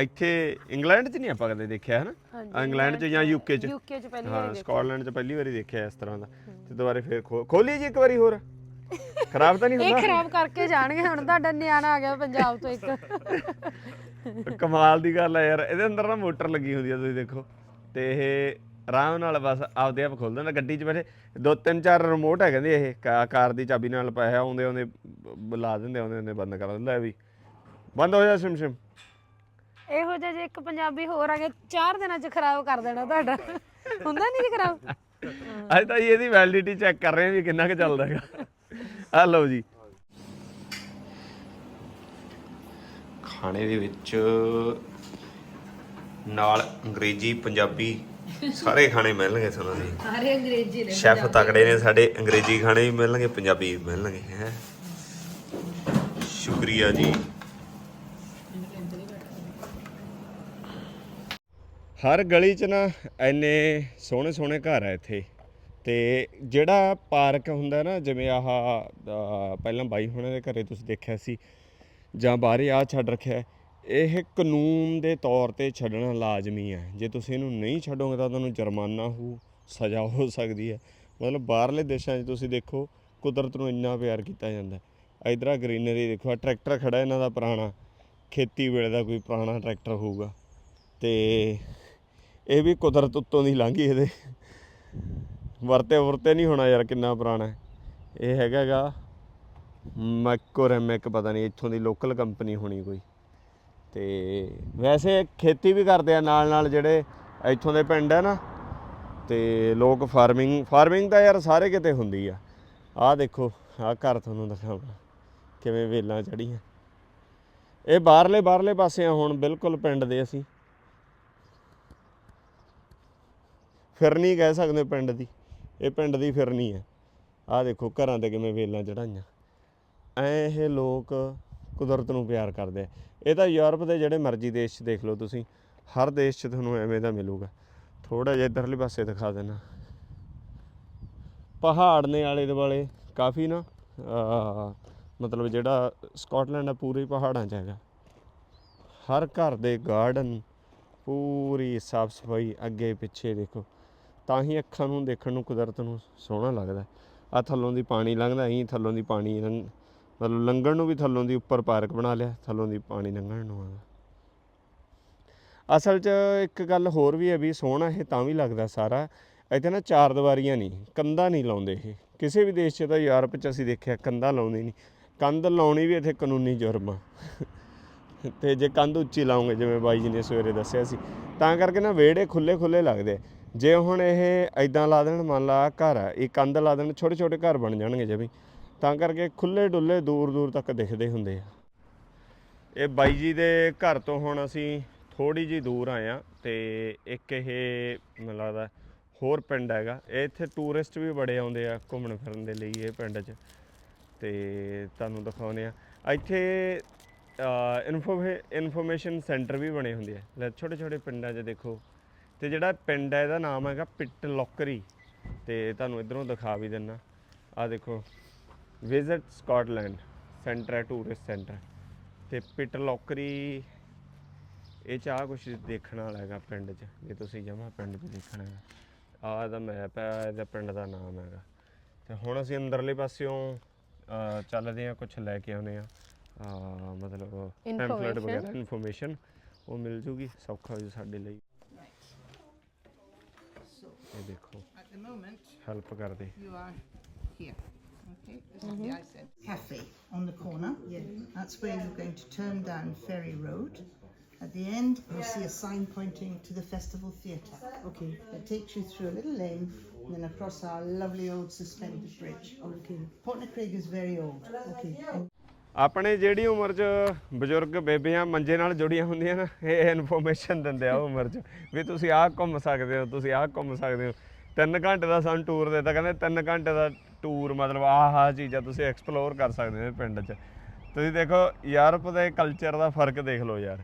ਇੱਥੇ ਇੰਗਲੈਂਡ 'ਚ ਨਹੀਂ ਆਪਾਂ ਕਦੇ ਦੇਖਿਆ ਹੈ ਨਾ ਇੰਗਲੈਂਡ 'ਚ ਜਾਂ ਯੂਕੇ 'ਚ? ਯੂਕੇ 'ਚ ਪਹਿਲੀ ਹਾਂ ਵਾਰੀ ਸਕਾਟਲੈਂਡ 'ਚ ਪਹਿਲੀ ਵਾਰੀ ਦੇਖਿਆ ਇਸ ਤਰ੍ਹਾਂ ਦਾ। ਤੇ ਦੁਬਾਰੇ ਫੇਰ ਖੋਲੀ ਜੀ ਇੱਕ ਵਾਰੀ ਹੋਰ। ਖਰਾਬ ਤਾਂ ਨਹੀਂ ਇਹ ਹੁੰਦਾ? ਖਰਾਬ ਕਰਕੇ ਜਾਣਗੇ ਹੁਣ ਤੁਹਾਡਾ ਨਿਆਣਾ ਆ ਗਿਆ ਪੰਜਾਬ ਤੋਂ ਇੱਕ। ਕਮਾਲ ਦੀ ਗੱਲ ਹੈ ਯਾਰ ਇਹਦੇ ਅੰਦਰ ਨਾ ਮੋਟਰ ਲੱਗੀ ਹੁੰਦੀ ਆ ਤੁਸੀਂ ਦੇਖੋ। ਤੇ ਇਹ ਆਰਾਮ ਨਾਲ ਬਸ ਆਪਦੇ ਆਪ ਖੁੱਲ ਦਿੰਦਾ ਗੱਡੀ 'ਚ ਬੈਠੇ ਦੋ ਤਿੰਨ ਚਾਰ ਰਿਮੋਟ ਹੈ ਕਹਿੰਦੇ ਇਹ ਕਾ- ਕਾਰ ਦੀ ਚਾਬੀ ਨਾਲ ਪਾਇਆ ਆਉਂਦੇ ਆਉਂਦੇ ਬ- ਲਾ ਦਿੰਦੇ ਆਉਂਦੇ ਆਉਂਦੇ ਬੰਦ ਕਰ ਦਿੰਦਾ ਵੀ। ਬੰਦ ਹੋ ਜਾ ਸਿਮ ਸਿਮ ਇਹੋ ਜਿਹਾ ਜੇ ਇੱਕ ਪੰਜਾਬੀ ਹੋਰ ਆ ਗਿਆ ਚਾਰ ਦਿਨਾਂ 'ਚ ਖਰਾਬ ਕਰ ਦੇਣਾ ਤੁਹਾਡਾ। ਹੁੰਦਾ ਨਹੀਂ ਜੀ ਖਰਾਬ? ਅੱਜ ਤਾਂ ਜੀ ਇਹਦੀ ਵੈਲਿਡਿਟੀ ਚੈੱਕ ਕਰ ਰਹੇ ਹਾਂ ਵੀ ਕਿੰਨਾ ਕੁ ਚੱਲਦਾ ਹੈਗਾ। ਆ ਲਓ ਜੀ। ਖਾਣੇ ਦੇ ਵਿੱਚ ਨਾਲ ਅੰਗਰੇਜ਼ੀ ਪੰਜਾਬੀ ਸਾਰੇ ਖਾਣੇ ਮਿਲਣਗੇ ਤੁਹਾਨੂੰ ਜੀ। ਸਾਰੇ ਅੰਗਰੇਜ਼ੀ ਨੇ ਸ਼ੈਫ ਤਕੜੇ ਨੇ ਸਾਡੇ ਅੰਗਰੇਜ਼ੀ ਖਾਣੇ ਵੀ ਮਿਲਣਗੇ ਪੰਜਾਬੀ ਵੀ ਮਿਲਣਗੇ ਹੈ। ਸ਼ੁਕਰੀਆ ਜੀ। ਹਰ ਗਲੀ 'ਚ ਨਾ ਐਨੇ ਸੋਹਣੇ ਸੋਹਣੇ ਘਰ ਆ ਇੱਥੇ। ਤੇ ਜਿਹੜਾ ਪਾਰਕ ਹੁੰਦਾ ਨਾ ਜਿਵੇਂ ਆਹ ਪਹਿਲਾਂ ਬਾਈ ਹੁਣਾਂ ਦੇ ਘਰੇ ਤੁਸੀਂ ਦੇਖਿਆ ਸੀ ਜਾਂ ਬਾਹਰੇ ਆ ਛੱਡ ਰੱਖਿਆ ਇਹ ਕਾਨੂੰਨ ਦੇ ਤੌਰ ਤੇ ਛੱਡਣਾ ਲਾਜ਼ਮੀ ਹੈ। ਜੇ ਤੁਸੀਂ ਇਹਨੂੰ ਨਹੀਂ ਛੱਡੋਗੇ ਤਾਂ ਤੁਹਾਨੂੰ ਜੁਰਮਾਨਾ ਹੋ, ਸਜ਼ਾ ਹੋ ਸਕਦੀ ਹੈ। ਮਤਲਬ ਬਾਹਰਲੇ ਦੇਸ਼ਾਂ 'ਚ ਤੁਸੀਂ ਦੇਖੋ, ਕੁਦਰਤ ਨੂੰ ਇੰਨਾ ਪਿਆਰ ਕੀਤਾ ਜਾਂਦਾ ਹੈ। ਇਧਰ ਗ੍ਰੀਨਰੀ ਦੇਖੋ ਆ ਟਰੈਕਟਰ ਖੜਾ ਇਹਨਾਂ ਦਾ ਪੁਰਾਣਾ। ਖੇਤੀ ਵੇਲੇ ਦਾ ਕੋਈ ਪੁਰਾਣਾ ਟਰੈਕਟਰ ਹੋਊਗਾ। ਤੇ ਇਹ ਵੀ ਕੁਦਰਤ ਉੱਤੋਂ ਦੀ ਲੰਘੀ ਇਹਦੇ। ਵਰਤੇ ਵਰਤੇ ਨਹੀਂ ਹੋਣਾ ਯਾਰ ਕਿੰਨਾ ਪੁਰਾਣਾ ਇਹ ਹੈਗਾਗਾ ਮੈਕੋਰੈਮਿਕ ਪਤਾ ਨਹੀਂ ਇੱਥੋਂ ਦੀ ਲੋਕਲ ਕੰਪਨੀ ਹੋਣੀ ਕੋਈ। ਤੇ ਵੈਸੇ ਖੇਤੀ ਵੀ ਕਰਦੇ ਆ ਨਾਲ ਨਾਲ ਜਿਹੜੇ ਇੱਥੋਂ ਦੇ ਪਿੰਡ ਆ ਨਾ, ਤੇ ਲੋਕ ਫਾਰਮਿੰਗ ਫਾਰਮਿੰਗ ਤਾਂ ਯਾਰ ਸਾਰੇ ਕਿਤੇ ਹੁੰਦੀ ਆ। ਆਹ ਦੇਖੋ, ਆਹ ਘਰ ਤੁਹਾਨੂੰ ਦਿਖਾਵਾਂ, ਕਿਵੇਂ ਵੇਲਾਂ ਚੜੀਆਂ ਇਹ ਬਾਹਰਲੇ ਬਾਹਰਲੇ ਪਾਸੇ ਆ ਹੁਣ ਬਿਲਕੁਲ ਪਿੰਡ ਦੇ ਅਸੀਂ। ਫਿਰਨੀ ਕਹਿ ਸਕਦੇ ਪਿੰਡ ਦੀ, ਇਹ ਪਿੰਡ ਦੀ ਫਿਰਨੀ ਹੈ ਆਹ ਦੇਖੋ ਘਰਾਂ ਤੇ ਕਿਵੇਂ ਵੇਲਾਂ ਚੜਾਈਆਂ ਐ ਇਹ ਲੋਕ ਕੁਦਰਤ ਨੂੰ ਪਿਆਰ ਕਰਦੇ ਆ। ਇਹ ਤਾਂ ਯੂਰਪ ਦੇ ਜਿਹੜੇ ਮਰਜ਼ੀ ਦੇਸ਼ 'ਚ ਦੇਖ ਲਓ ਤੁਸੀਂ, ਹਰ ਦੇਸ਼ 'ਚ ਤੁਹਾਨੂੰ ਐਵੇਂ ਦਾ ਮਿਲੂਗਾ। ਥੋੜਾ ਜਿਹਾ ਇੱਧਰਲੇ ਪਾਸੇ ਦਿਖਾ ਦੇਣਾ ਪਹਾੜ ਨੇ ਆਲੇ ਦੁਆਲੇ ਕਾਫੀ ਨਾ ਮਤਲਬ ਜਿਹੜਾ ਸਕਾਟਲੈਂਡ ਆ, ਪੂਰੇ ਪਹਾੜਾਂ 'ਚ ਹੈਗਾ। ਹਰ ਘਰ ਦੇ ਗਾਰਡਨ ਪੂਰੀ ਸਾਫ਼ ਸਫ਼ਾਈ, ਅੱਗੇ ਪਿੱਛੇ ਦੇਖੋ। ਤਾਂ ਹੀ ਅੱਖਾਂ ਨੂੰ ਦੇਖਣ ਨੂੰ ਕੁਦਰਤ ਨੂੰ ਸੋਹਣਾ ਲੱਗਦਾ। ਆ ਥੱਲੋਂ ਦੀ ਪਾਣੀ ਲੰਘਦਾ ਹੀ ਥੱਲੋਂ ਦੀ ਪਾਣੀ ਮਤਲਬ ਲੰਘਣ ਨੂੰ ਵੀ ਥੱਲੋਂ ਦੀ ਉੱਪਰ ਪਾਰਕ ਬਣਾ ਲਿਆ, ਥੱਲੋਂ ਦੀ ਪਾਣੀ ਲੰਘਣ ਨੂੰ ਆ। ਅਸਲ 'ਚ ਇੱਕ ਗੱਲ ਹੋਰ ਵੀ ਹੈ ਵੀ ਸੋਹਣਾ ਇਹ, ਤਾਂ ਵੀ ਲੱਗਦਾ ਸਾਰਾ। ਇੱਥੇ ਨਾ ਚਾਰ ਦੀਵਾਰੀਆਂ ਨਹੀਂ, ਕੰਧਾਂ ਨਹੀਂ ਲਾਉਂਦੇ ਇਹ। ਕਿਸੇ ਵੀ ਦੇਸ਼ 'ਚ ਤਾਂ ਯੂਰਪ 'ਚ ਅਸੀਂ ਦੇਖਿਆ ਕੰਧਾਂ ਲਾਉਂਦੇ ਨਹੀਂ। ਕੰਧ ਲਾਉਣੀ ਵੀ ਇੱਥੇ ਕਾਨੂੰਨੀ ਜੁਰਮ ਆ। ਤੇ ਜੇ ਕੰਧ ਉੱਚੀ ਲਾਉਂਗੇ, ਜਿਵੇਂ ਬਾਈ ਜੀ ਨੇ ਸਵੇਰੇ ਦੱਸਿਆ ਸੀ, ਤਾਂ ਕਰਕੇ ਨਾ ਵਿਹੜੇ ਖੁੱਲੇ ਖੁੱਲੇ ਲੱਗਦੇ। ਜੇ ਹੁਣ ਇਹ ਐਦਾਂ ਲਾ ਦੇਣ, ਮੰਨ ਲਾ ਘਰ ਆ, ਇਹ ਕੰਧ ਲਾ ਦੇਣ ਛੋਟੇ ਛੋਟੇ ਘਰ ਬਣ ਜਾਣਗੇ ਜਿਵੇਂ ਤਾਂ ਕਰਕੇ ਖੁੱਲੇ ਡੁੱਲੇ ਦੂਰ ਦੂਰ ਤੱਕ ਦਿਖਦੇ ਹੁੰਦੇ ਆ। ਇਹ ਬਾਈ ਜੀ ਦੇ ਘਰ ਤੋਂ ਹੁਣ ਅਸੀਂ ਥੋੜੀ ਜੀ ਦੂਰ ਆਏ ਆ ਤੇ ਇੱਕ ਇਹ ਮੈਨੂੰ ਲੱਗਦਾ ਹੋਰ ਪਿੰਡ ਹੈਗਾ। ਇਹ ਇੱਥੇ ਟੂਰਿਸਟ ਵੀ ਬੜੇ ਆਉਂਦੇ ਆ ਘੁੰਮਣ ਫਿਰਨ ਦੇ ਲਈ ਇਹ ਪਿੰਡ 'ਚ। ਤੇ ਤੁਹਾਨੂੰ ਦਿਖਾਉਂਦੇ ਆ ਇੱਥੇ ਇਨਫੋਰਮੇਸ਼ਨ ਸੈਂਟਰ ਵੀ ਬਣੇ ਹੁੰਦੇ ਆ। ਲੈ ਛੋਟੇ ਛੋਟੇ ਪਿੰਡਾਂ 'ਚ ਦੇਖੋ। ਤੇ ਜਿਹੜਾ ਪਿੰਡ ਹੈ ਇਹਦਾ ਨਾਮ ਹੈਗਾ ਪਿੱਟ ਲੋਕਰੀ। ਤੇ ਤੁਹਾਨੂੰ ਇਧਰੋਂ ਦਿਖਾ ਵੀ ਦਿੰਨਾ। ਆ ਦੇਖੋ। ਵਿਜ਼ਿਟ ਸਕਾਟਲੈਂਡ ਸੈਂਟਰ ਹੈ ਟੂਰਿਸਟ ਸੈਂਟਰ ਤੇ ਪਿੱਟ ਲੋਕਰੀ ਇਹ ਚਾਹ ਕੁਛ ਦੇਖਣ ਵਾਲਾ ਹੈਗਾ ਪਿੰਡ 'ਚ ਜੇ ਤੁਸੀਂ ਜਮਾ ਪਿੰਡ 'ਚ ਦੇਖਣਾ ਹੈਗਾ। ਆਹ ਦਾ ਮੈਪ ਹੈ ਇਹਦਾ ਪਿੰਡ ਦਾ ਨਾਮ ਹੈਗਾ। ਤੇ ਹੁਣ ਅਸੀਂ ਅੰਦਰਲੇ ਪਾਸਿਓਂ ਚੱਲਦੇ ਆ ਕੁਝ ਲੈ ਕੇ ਆਉਨੇ ਆ ਮਤਲਬ ਪੈਂਫਲੇਟ ਵਗੈਰਾ ਇਨਫੋਰਮੇਸ਼ਨ ਉਹ ਮਿਲ ਜੂਗੀ ਸੌਖਾ ਹੋ ਜੂ ਸਾਡੇ ਲਈ। ਇਹ ਦੇਖੋ। ਹੈਲਪ ਕਰਦੇ. Cafe on the corner. Yeah. That's where you're going to turn down Ferry Road. At the end, you'll see a sign pointing to the Festival Theatre. Okay. It takes you through a little lane and then across our lovely old suspended bridge. Okay. Portnacrig is very old. Okay. And ਆਪਣੇ ਜਿਹੜੀ ਉਮਰ 'ਚ ਬਜ਼ੁਰਗ ਬੇਬੀਆਂ ਮੰਜੇ ਨਾਲ ਜੁੜੀਆਂ ਹੁੰਦੀਆਂ ਨਾ ਇਹ ਇਨਫੋਰਮੇਸ਼ਨ ਦਿੰਦੇ ਆ ਉਹ ਉਮਰ 'ਚ ਵੀ ਤੁਸੀਂ ਆਹ ਘੁੰਮ ਸਕਦੇ ਹੋ ਤੁਸੀਂ ਆਹ ਘੁੰਮ ਸਕਦੇ ਹੋ ਤਿੰਨ ਘੰਟੇ ਦਾ ਸਾਨੂੰ ਟੂਰ ਦਿੱਤਾ ਕਹਿੰਦੇ ਤਿੰਨ ਘੰਟੇ ਦਾ ਟੂਰ ਮਤਲਬ ਆਹ ਆਹ ਚੀਜ਼ਾਂ ਤੁਸੀਂ ਐਕਸਪਲੋਰ ਕਰ ਸਕਦੇ ਹੋ ਇਹ ਪਿੰਡ 'ਚ। ਤੁਸੀਂ ਦੇਖੋ ਯੂਰਪ ਦੇ ਕਲਚਰ ਦਾ ਫ਼ਰਕ ਦੇਖ ਲਓ ਯਾਰ।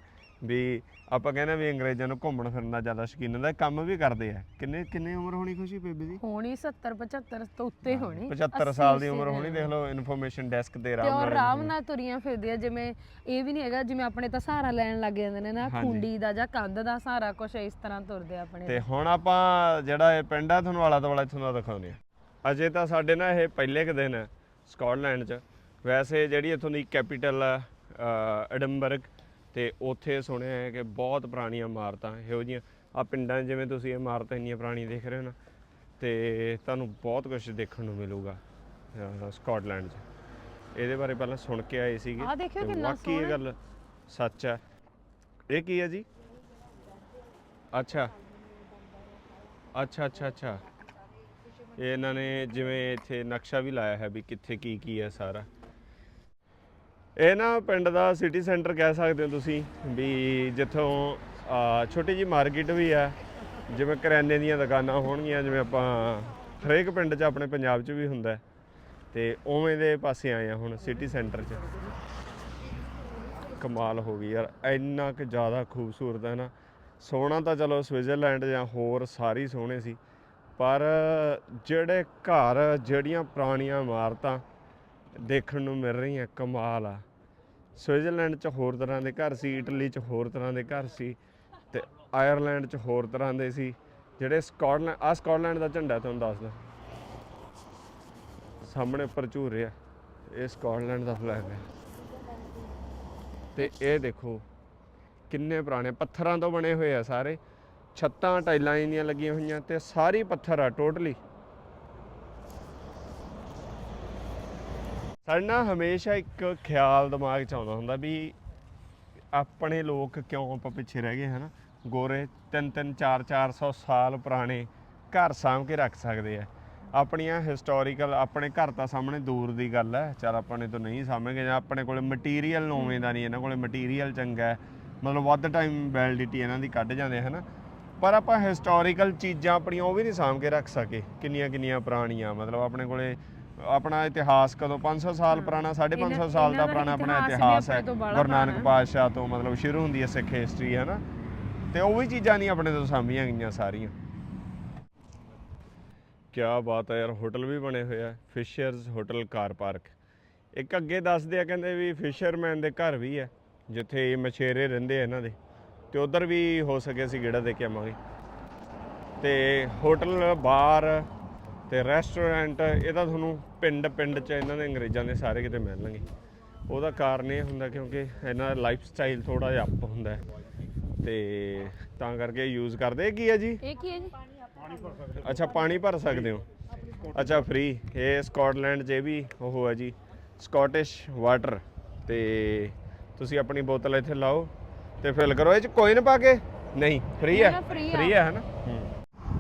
ਵੀ ਆਪਾਂ ਕਹਿੰਦੇ ਵੀ ਅੰਗਰੇਜ਼ਾਂ ਨੂੰ ਘੁੰਮਣ ਫਿਰਨ ਦਾ ਜ਼ਿਆਦਾ ਸ਼ੌਕੀਨ ਹੁੰਦਾ ਕੰਮ ਵੀ ਕਰਦੇ ਆ। ਕਿੰਨੇ ਕਿੰਨੇ ਉਮਰ ਹੋਣੀ ਖੁਸ਼ੀ ਬੇਬੀ ਦੀ? ਹੋਣੀ 70 75 ਤੋਂ ਉੱਤੇ ਹੋਣੀ। 75 ਸਾਲ ਦੀ ਉਮਰ ਹੋਣੀ ਦੇਖ ਲਓ ਇਨਫੋਰਮੇਸ਼ਨ ਡੈਸਕ ਤੇ ਆਰਾਮ ਨਾਲ ਆਰਾਮ ਨਾਲ ਤੁਰੀਆਂ ਫਿਰਦੀਆਂ ਜਿਵੇਂ ਇਹ ਵੀ ਨਹੀਂ ਹੈਗਾ ਜਿਵੇਂ ਆਪਣੇ ਤਾਂ ਸਹਾਰਾ ਲੈਣ ਲੱਗ ਜਾਂਦੇ ਨੇ ਨਾ। ਖੁੰਡੀ ਦਾ ਜਾਂ ਕੰਧ ਦਾ ਸਹਾਰਾ ਕੁਛ ਇਸ ਤਰ੍ਹਾਂ ਤੁਰਦੇ ਆਪਣੇ ਤੇ ਹੁਣ ਆਪਾਂ ਜਿਹੜਾ ਇਹ ਪਿੰਡ ਆ ਤੁਹਾਨੂੰ ਆਲਾ ਦੁਆਲਾ ਇੱਥੋਂ ਦਾ ਦਿਖਾਉਂਦੇ ਆ। ਅਜੇ ਤਾਂ ਸਾਡੇ ਨਾ ਇਹ ਪਹਿਲੇ ਕੁ ਦਿਨ ਹੈ ਸਕਾਟਲੈਂਡ 'ਚ। ਵੈਸੇ ਜਿਹੜੀ ਇੱਥੋਂ ਦੀ ਕੈਪੀਟਲ ਆ ਅ, ਐਡਿਨਬਰਗ ਤੇ ਉੱਥੇ ਸੁਣਿਆ ਹੈ ਕਿ ਬਹੁਤ ਪੁਰਾਣੀਆਂ ਇਮਾਰਤਾਂ ਇਹੋ ਜਿਹੀਆਂ। ਆ ਪਿੰਡਾਂ 'ਚ ਜਿਵੇਂ ਤੁਸੀਂ ਇਮਾਰਤਾਂ ਇੰਨੀਆਂ ਪੁਰਾਣੀਆਂ ਦੇਖ ਰਹੇ ਹੋ ਨਾ ਤੇ ਤੁਹਾਨੂੰ ਬਹੁਤ ਕੁਝ ਦੇਖਣ ਨੂੰ ਮਿਲੂਗਾ ਸਕਾਟਲੈਂਡ 'ਚ। ਇਹਦੇ ਬਾਰੇ ਪਹਿਲਾਂ ਸੁਣ ਕੇ ਆਏ ਸੀਗੇ। ਆਹ ਦੇਖਿਓ ਕਿੰਨਾ ਵਾਕਈ ਇਹ ਸੋਹਣਾ। ਗੱਲ ਸੱਚ ਹੈ ਇਹ ਕੀ ਹੈ ਜੀ? ਅੱਛਾ। ਅੱਛਾ ਅੱਛਾ ਅੱਛਾ। ਇਹ ਇਹਨਾਂ ਨੇ ਜਿਵੇਂ ਇੱਥੇ ਨਕਸ਼ਾ ਵੀ ਲਾਇਆ ਹੈ ਵੀ ਕਿੱਥੇ ਕੀ ਕੀ ਹੈ ਸਾਰਾ ਇਹ ਨਾ ਪਿੰਡ ਦਾ ਸਿਟੀ ਸੈਂਟਰ ਕਹਿ ਸਕਦੇ ਹੋ ਤੁਸੀਂ ਵੀ ਜਿੱਥੋਂ ਛੋਟੀ ਜੀ ਮਾਰਕੀਟ ਵੀ ਹੈ, ਜਿਵੇਂ ਕਰਿਆਨੇ ਦੀਆਂ ਦੁਕਾਨਾਂ ਹੋਣਗੀਆਂ, ਜਿਵੇਂ ਆਪਾਂ ਹਰੇਕ ਪਿੰਡ 'ਚ ਆਪਣੇ ਪੰਜਾਬ 'ਚ ਵੀ ਹੁੰਦਾ ਹੈ। ਤੇ ਉਵੇਂ ਦੇ ਪਾਸੇ ਆਏ ਆ ਹੁਣ ਸਿਟੀ ਸੈਂਟਰ 'ਚ ਕਮਾਲ ਹੋ ਗਈ ਯਾਰ, ਇੰਨਾ ਕਿ ਜ਼ਿਆਦਾ ਖੂਬਸੂਰਤ ਹੈ ਨਾ ਸੋਹਣਾ ਤਾਂ ਚਲੋ ਸਵਿਟਜ਼ਰਲੈਂਡ ਜਾਂ ਹੋਰ ਸਾਰੇ ਹੀ ਸੋਹਣੇ ਸੀ ਪਰ ਜਿਹੜੇ ਘਰ ਜਿਹੜੀਆਂ ਪੁਰਾਣੀਆਂ ਇਮਾਰਤਾਂ ਦੇਖਣ ਨੂੰ ਮਿਲ ਰਹੀਆਂ, ਕਮਾਲ ਆ। ਸਵਿਟਜ਼ਰਲੈਂਡ 'ਚ ਹੋਰ ਤਰ੍ਹਾਂ ਦੇ ਘਰ ਸੀ, ਇਟਲੀ 'ਚ ਹੋਰ ਤਰ੍ਹਾਂ ਦੇ ਘਰ ਸੀ ਤੇ ਆਇਰਲੈਂਡ 'ਚ ਹੋਰ ਤਰ੍ਹਾਂ ਦੇ ਸੀ। ਜਿਹੜੇ ਸਕਾਟਲੈਂਡ ਆ ਸਕਾਟਲੈਂਡ ਦਾ ਝੰਡਾ ਤੁਹਾਨੂੰ ਦੱਸਦਾ। ਸਾਹਮਣੇ ਉੱਪਰ ਝੂਰ ਰਿਹਾ ਇਹ ਸਕਾਟਲੈਂਡ ਦਾ ਫਲੈਗ ਹੈ ਤੇ ਇਹ ਦੇਖੋ, ਕਿੰਨੇ ਪੁਰਾਣੇ, ਪੱਥਰਾਂ ਤੋਂ ਬਣੇ ਹੋਏ ਆ ਸਾਰੇ। ਛੱਤਾਂ ਟਾਈਲਾਂ ਇੰਨੀਆਂ ਲੱਗੀਆਂ ਹੋਈਆਂ ਤੇ ਸਾਰੀ ਪੱਥਰ ਆ ਟੋਟਲੀ। ਸਾਡੇ ਨਾ ਹਮੇਸ਼ਾ ਇੱਕ ਖਿਆਲ ਦਿਮਾਗ 'ਚ ਆਉਂਦਾ ਹੁੰਦਾ ਵੀ ਆਪਣੇ ਲੋਕ ਕਿਉਂ ਆਪਾਂ ਪਿੱਛੇ ਰਹਿ ਗਏ, ਹਨਾ? ਗੋਰੇ ਤਿੰਨ ਤਿੰਨ, ਚਾਰ 400 ਸਾਲ ਪੁਰਾਣੇ ਘਰ ਸਾਂਭ ਕੇ ਰੱਖ ਸਕਦੇ ਆ। ਆਪਣੀਆਂ ਹਿਸਟੋਰੀਕਲ ਆਪਣੇ ਘਰ ਤਾਂ ਸਾਹਮਣੇ ਦੂਰ ਦੀ ਗੱਲ ਹੈ ਚਲ ਆਪਣੇ ਤੋਂ ਤਾਂ ਨਹੀਂ ਸਾਂਭੇਗੇ ਜਾਂ ਆਪਣੇ ਕੋਲੇ ਮਟੀਰੀਅਲ ਨੋਵੇਂ ਦਾ ਨਹੀਂ, ਇਹਨਾਂ ਕੋਲੇ ਮਟੀਰੀਅਲ ਚੰਗਾ ਹੈ। ਮਤਲਬ ਵੱਧ ਟਾਈਮ ਵੈਲਿਡਿਟੀ ਇਹਨਾਂ ਦੀ ਕੱਢ ਜਾਂਦੇ ਆ, ਹਨਾ? ਪਰ ਆਪਾਂ ਹਿਸਟੋਰੀਕਲ ਚੀਜ਼ਾਂ ਆਪਣੀਆਂ ਉਹ ਵੀ ਨਹੀਂ ਸਾਂਭ ਕੇ ਰੱਖ ਸਕੇ। ਕਿੰਨੀਆਂ ਕਿੰਨੀਆਂ ਪੁਰਾਣੀਆਂ ਮਤਲਬ ਆਪਣੇ ਕੋਲੇ ਆਪਣਾ ਇਤਿਹਾਸ ਕਦੋਂ 500 ਸਾਲ ਪੁਰਾਣਾ 550 ਇਹਨਾਂ- ਸਾਲ ਦਾ ਪੁਰਾਣਾ ਆਪਣਾ ਇਤਿਹਾਸ ਹੈ। ਗੁਰੂ ਨਾਨਕ। ਪਾਤਸ਼ਾਹ ਤੋਂ ਮਤਲਬ ਸ਼ੁਰੂ ਹੁੰਦੀ ਹੈ ਸਿੱਖ ਹਿਸਟਰੀ ਹੈ ਨਾ? ਤੇ ਉਹ ਵੀ ਚੀਜ਼ਾਂ ਨਹੀਂ ਆਪਣੇ ਤੋਂ ਸਾਂਭੀਆਂ ਗਈਆਂ ਸਾਰੀਆਂ। ਕੀ ਬਾਤ ਹੈ ਯਾਰ ਹੋਟਲ ਵੀ ਬਣੇ ਹੋਏ ਆ ਫਿਸ਼ਰਸ ਹੋਟਲ ਕਾਰ ਪਾਰਕ। ਇੱਕ ਅੱਗੇ ਦੱਸਦੇ ਆ ਕਹਿੰਦੇ ਵੀ ਫਿਸ਼ਰਮੈਨ ਦੇ ਘਰ ਵੀ ਹੈ ਜਿੱਥੇ ਇਹ ਮਛੇਰੇ ਰਹਿੰਦੇ ਆ ਇਹਨਾਂ ਦੇ। ਤੇ ਉਧਰ ਵੀ ਹੋ ਸਕੇ ਅਸੀਂ ਗੇੜਾ ਦੇ ਕੇ ਆਵਾਂਗੇ। ਤੇ ਹੋਟਲ ਬਾਰ ਤੇ ਰੈਸਟੋਰੈਂਟ ਇਹ ਤਾਂ ਤੁਹਾਨੂੰ ਪਿੰਡ ਪਿੰਡ 'ਚ ਇਹਨਾਂ ਦੇ ਅੰਗਰੇਜ਼ਾਂ ਦੇ ਸਾਰੇ ਕਿਤੇ ਮਿਲਣਗੇ ਉਹਦਾ ਕਾਰਨ ਇਹ ਹੁੰਦਾ ਕਿਉਂਕਿ ਇਹਨਾਂ ਦਾ ਲਾਈਫ ਸਟਾਈਲ ਥੋੜਾ ਜਿਹਾ ਅਪ ਹੁੰਦਾ ਹੈ। ਤੇ ਤਾਂ ਕਰਕੇ ਯੂਜ਼ ਕਰਦੇ? ਇਹ ਕੀ ਹੈ ਜੀ? ਇਹ ਕੀ ਹੈ ਜੀ? ਅੱਛਾ ਪਾਣੀ ਭਰ ਸਕਦੇ ਹੋ? ਅੱਛਾ ਫ੍ਰੀ ਇਹ ਸਕਾਟਲੈਂਡ 'ਚ ਇਹ ਵੀ ਉਹ ਹੈ ਜੀ। ਸਕਾਟਿਸ਼ ਵਾਟਰ ਤੇ ਤੁਸੀਂ ਆਪਣੀ ਬੋਤਲ ਇੱਥੇ ਲਾਓ। ਤੇ ਫਿਲ ਕਰੋ। ਇਹ 'ਚ ਕੋਇਨ ਪਾ ਕੇ? ਨਹੀਂ ਫ੍ਰੀ ਹੈ। ਫ੍ਰੀ ਹੈ ਹਨਾ?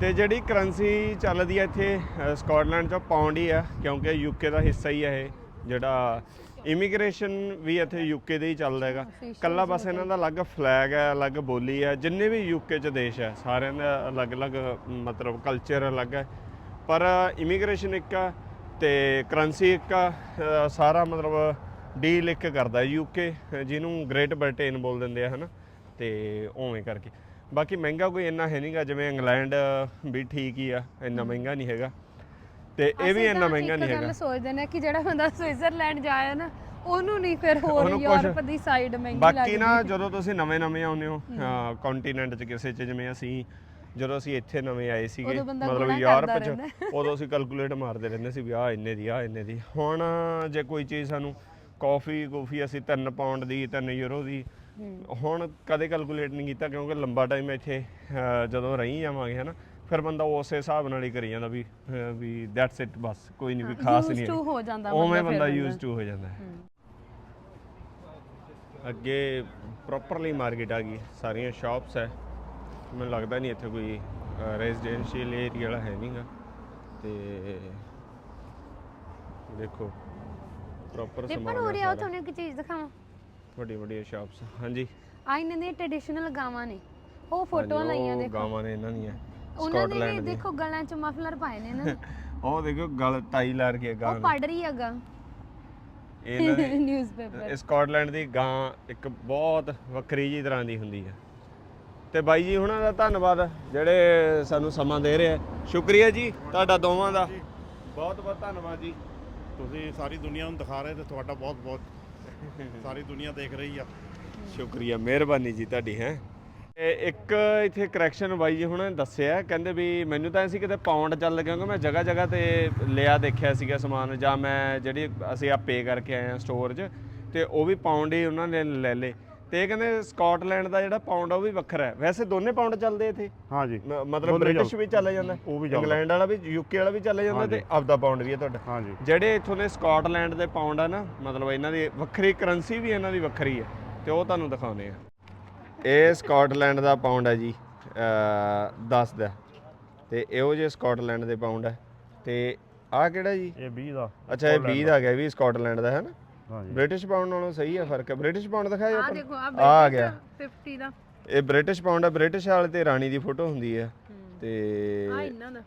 ਤੇ ਜਿਹੜੀ ਕਰੰਸੀ ਚੱਲਦੀ ਹੈ ਇੱਥੇ ਸਕਾਟਲੈਂਡ 'ਚ ਪਾਉਂਡ ਹੀ ਆ ਕਿਉਂਕਿ ਯੂਕੇ ਦਾ ਹਿੱਸਾ ਹੀ ਹੈ ਇਹ। ਜਿਹੜਾ ਇਮੀਗ੍ਰੇਸ਼ਨ ਵੀ ਇੱਥੇ ਯੂਕੇ ਦੇ ਹੀ ਚੱਲਦਾ ਹੈਗਾ। ਕੱਲਾ ਬਸ ਇਹਨਾਂ ਦਾ ਅਲੱਗ ਫਲੈਗ ਹੈ ਅਲੱਗ ਬੋਲੀ ਹੈ ਜਿੰਨੇ ਵੀ ਯੂਕੇ 'ਚ ਦੇਸ਼ ਹੈ ਸਾਰਿਆਂ ਦਾ ਅਲੱਗ-ਅਲੱਗ ਮਤਲਬ ਕਲਚਰ ਅਲੱਗ ਹੈ ਪਰ ਇਮੀਗ੍ਰੇਸ਼ਨ ਇੱਕ ਆ ਤੇ ਕਰੰਸੀ ਇੱਕ ਆ ਸਾਰਾ ਮਤਲਬ ਡੀਲ ਇੱਕ ਕਰਦਾ ਯੂਕੇ ਜਿਹਨੂੰ ਗ੍ਰੇਟ ਬ੍ਰਿਟੇਨ ਬੋਲ ਦਿੰਦੇ ਆ ਹਨਾ? ਤੇ ਉਵੇਂ ਕਰਕੇ। ਬਾਕੀ ਮਹਿੰਗਾ ਕੋਈ ਇੰਨਾ ਹੈ ਨਹੀਂਗਾ ਜਿਵੇਂ ਇੰਗਲੈਂਡ ਵੀ ਠੀਕ ਹੀ ਆ ਇੰਨਾ ਮਹਿੰਗਾ ਨਹੀਂ ਹੈਗਾ। ਤੇ ਇਹ ਵੀ ਇੰਨਾ ਮਹਿੰਗਾ ਨਹੀਂ ਹੈਗਾ। ਗੱਲ ਸੋਚਦੇ ਨੇ ਕਿ ਜਿਹੜਾ ਬੰਦਾ ਸਵਿਟਜ਼ਰਲੈਂਡ ਜਾਇਆ ਨਾ ਉਹਨੂੰ ਨਹੀਂ ਫਿਰ ਹੋਰ ਯੂਰਪ ਦੀ ਸਾਈਡ ਮਹਿੰਗੀ ਬਾਕੀ ਲੱਗਦੀ ਨਾ ਜਦੋਂ ਤੁਸੀਂ ਨਵੇਂ-ਨਵੇਂ ਆਉਂਦੇ ਹੋ ਕੰਟੀਨੈਂਟ 'ਚ ਕਿਸੇ 'ਚ ਜਿਵੇਂ ਅਸੀਂ ਜਦੋਂ ਅਸੀਂ ਇੱਥੇ ਨਵੇਂ ਆਏ ਸੀਗੇ ਮਤਲਬ ਯੂਰਪ 'ਚ। ਉਦੋਂ ਅਸੀਂ ਕੈਲਕੂਲੇਟ ਮਾਰਦੇ ਰਹਿੰਦੇ ਸੀ ਵੀ ਆਹ ਇੰਨੇ ਦੀ ਆਹ ਇੰਨੇ ਦੀ। ਹੁਣ ਜੇ ਕੋਈ ਚੀਜ਼ ਸਾਨੂੰ ਕਾਫੀ ਕੂਫੀ ਅਸੀਂ 3 ਪਾਉਂਡ ਦੀ 3 ਯੂਰੋ ਦੀ। ਹੁਣ ਕਦੇ ਕੈਲਕੂਲੇਟ ਨਹੀਂ ਕੀਤਾ ਕਿਉਂਕਿ ਲੰਬਾ ਟਾਈਮ ਇੱਥੇ ਜਦੋਂ ਰਹੀ ਜਾਵਾਂਗੇ ਹਨਾ ਫਿਰ ਬੰਦਾ ਉਸੇ ਹਿਸਾਬ ਨਾਲ ਹੀ ਕਰੀ ਜਾਂਦਾ ਵੀ ਵੀ ਦੈਟਸ ਇਟ ਬਸ ਕੋਈ ਨਹੀਂ ਵੀ ਖਾਸ ਨਹੀਂ to ਹੈ। ਹੋ ਜਾਂਦਾ ਉਵੇਂ ਬੰਦਾ ਯੂਜ਼ ਟੂ ਹੋ ਜਾਂਦਾ ਅੱਗੇ ਪ੍ਰੋਪਰਲੀ ਮਾਰਕੀਟ ਆ ਗਈ ਸਾਰੀਆਂ ਸ਼ਾਪਸ ਹੈ। ਮੈਨੂੰ ਲੱਗਦਾ ਨਹੀਂ ਇੱਥੇ ਕੋਈ ਰੈਜ਼ੀਡੈਂਸ਼ੀਅਲ ਏਰੀਆ ਵਾਲਾ ਹੈ ਨਹੀਂਗਾ ਤੇ ਦੇਖੋ। ਪ੍ਰੋਪਰ ਸਮਾਨ ਪਰ ਉਰੇ ਹੈ ਸਾਰਾ। ਤੁਹਾਨੂੰ ਇੱਕ ਚੀਜ਼ ਦਿਖਾਵਾਂ। ਵੱਡੀ ਵੱਡੀਆਂ ਸ਼ਾਪਸ ਹਾਂਜੀ। ਆ ਇਹਨਾਂ ਦੀਆਂ ਟ੍ਰੈਡੀਸ਼ਨਲ ਗਾਵਾਂ ਨੇ। ਉਹ ਫੋਟੋਆਂ ਲਾਈਆਂ ਦੇਖੋ। ਗਾਵਾਂ ਨੇ ਇਹਨਾਂ ਦੀਆਂ ਉਹਨਾਂ ਦੇ ਵੀ ਦੇਖੋ ਗਲਾਂ 'ਚ ਮਫਲਰ ਪਾਏ ਨੇ ਇਹਨਾਂ ਨੇ ਉਹ ਦੇਖੋ ਗਲ ਟਾਈ ਲਾਰ ਕੇ ਗਾਂ ਉਹ ਪੜ ਰਹੀ ਹੈਗਾ ਇਹਨਾਂ ਦੀ ਨਿਊਜ਼ਪੇਪਰ ਸਕਾਟਲੈਂਡ ਦੀ ਗਾਂ ਇੱਕ ਬਹੁਤ ਵੱਖਰੀ ਜੀ ਤਰ੍ਹਾਂ ਦੀ ਹੁੰਦੀ ਹੈ। ਤੇ ਬਾਈ ਜੀ ਹੁਣਾਂ ਦਾ ਧੰਨਵਾਦ ਜਿਹੜੇ ਸਾਨੂੰ ਸਮਾਂ ਦੇ ਰਹੇ ਆ ਸ਼ੁਕਰੀਆ ਜੀ ਤੁਹਾਡਾ ਦੋਵਾਂ ਦਾ। ਬਹੁਤ ਬਹੁਤ ਧੰਨਵਾਦ ਜੀ। ਤੁਸੀਂ ਸਾਰੀ ਦੁਨੀਆ ਨੂੰ ਦਿਖਾ ਰਹੇ ਤੇ ਤੁਹਾਡਾ ਬਹੁਤ ਬਹੁਤ ਸਾਰੀ ਦੁਨੀਆ ਦੇਖ ਰਹੀ ਆ। ਸ਼ੁਕਰੀਆ, ਮਿਹਰਬਾਨੀ ਜੀ ਤੁਹਾਡੀ, ਹੈ। ਇੱਕ ਇੱਥੇ ਕਰੈਕਸ਼ਨ ਬਾਈ ਜੀ ਹੁਣ ਦੱਸਿਆ, ਕਹਿੰਦੇ ਵੀ ਮੈਨੂੰ ਤਾਂ ਐਸੀ ਕਿਤੇ ਪਾਉਂਡ ਚੱਲ ਕਿਉਂਕਿ ਮੈਂ ਜਗ੍ਹਾ ਜਗ੍ਹਾ ਤੇ ਲਿਆ ਦੇਖਿਆ ਸੀਗਾ ਸਮਾਨ, ਜਾਂ ਮੈਂ ਜਿਹੜੀ ਅਸੀਂ ਆ ਪੇ ਕਰਕੇ ਆਏ ਆ ਸਟੋਰ 'ਚ, ਤੇ ਉਹ ਵੀ ਪਾਉਂਡ ਹੀ ਉਹਨਾਂ ਨੇ ਲੈ ਲਏ। ਤੇ ਇਹ ਕਹਿੰਦੇ ਸਕਾਟਲੈਂਡ ਦਾ ਜਿਹੜਾ ਪਾਉਂਡ ਆ ਉਹ ਵੀ ਵੱਖਰਾ ਹੈ। ਵੈਸੇ ਦੋਨੇ ਪਾਉਂਡ ਚੱਲਦੇ ਇੱਥੇ? ਹਾਂ ਜੀ। ਮ- ਮਤਲਬ ਦੋਨੇ ਬ੍ਰਿਟਿਸ਼ ਵੀ ਚੱਲ ਜਾਂਦਾ ਉਹ ਵੀ ਚੱਲਦਾ। ਇੰਗਲੈਂਡ ਵਾਲਾ ਵੀ ਯੂਕੇ ਵਾਲਾ ਵੀ ਚੱਲ ਜਾਂਦਾ ਤੇ। ਆਪਦਾ ਪਾਉਂਡ ਵੀ ਹੈ ਤੁਹਾਡਾ। ਹਾਂ ਜੀ। ਜਿਹੜੇ ਇੱਥੋਂ ਦੇ ਸਕਾਟਲੈਂਡ ਦੇ ਪਾਉਂਡ ਆ ਨਾ ਮਤਲਬ ਇਹਨਾਂ ਦੀ ਵੱਖਰੀ ਕਰੰਸੀ ਵੀ ਇਹਨਾਂ ਦੀ ਵੱਖਰੀ ਹੈ। ਤੇ ਉਹ ਤੁਹਾਨੂੰ ਦਿਖਾਉਨੇ ਆ ਇਹ ਸਕਾਟਲੈਂਡ ਦਾ ਪਾਉਂਡ ਹੈ ਜੀ ਅ 10 ਦਾ। ਤੇ ਇਹੋ ਜਿਹੇ ਸਕਾਟਲੈਂਡ ਦੇ ਪਾਉਂਡ ਹੈ। ਤੇ ਆਹ ਕਿਹੜਾ ਜੀ? ਇਹ 20 ਦਾ। ਅੱਛਾ ਇਹ 20 ਦਾ ਗਿਆ ਵੀ ਸਕਾਟਲੈਂਡ ਦਾ ਹੈ ਨਾ? ਬ੍ਰਿਟਿਸ਼ ਪਾਉਂਡ ਨਾਲੋਂ ਸਹੀ ਹੈ ਫ਼ਰਕ। ਹੈ ਬ੍ਰਿਟਿਸ਼ ਪਾਉਂਡ ਦਿਖਾਇਆ ਆ ਦੇਖੋ? ਆ ਆ ਗਿਆ। 50 ਦਾ। ਇਹ ਬ੍ਰਿਟਿਸ਼ ਪਾਉਂਡ ਹੈ ਬ੍ਰਿਟਿਸ਼ ਵਾਲੇ ਤੇ ਰਾਣੀ ਦੀ ਫੋਟੋ ਹੁੰਦੀ ਹੈ। ਤੇ ਆ ਇਹਨਾਂ ਦਾ।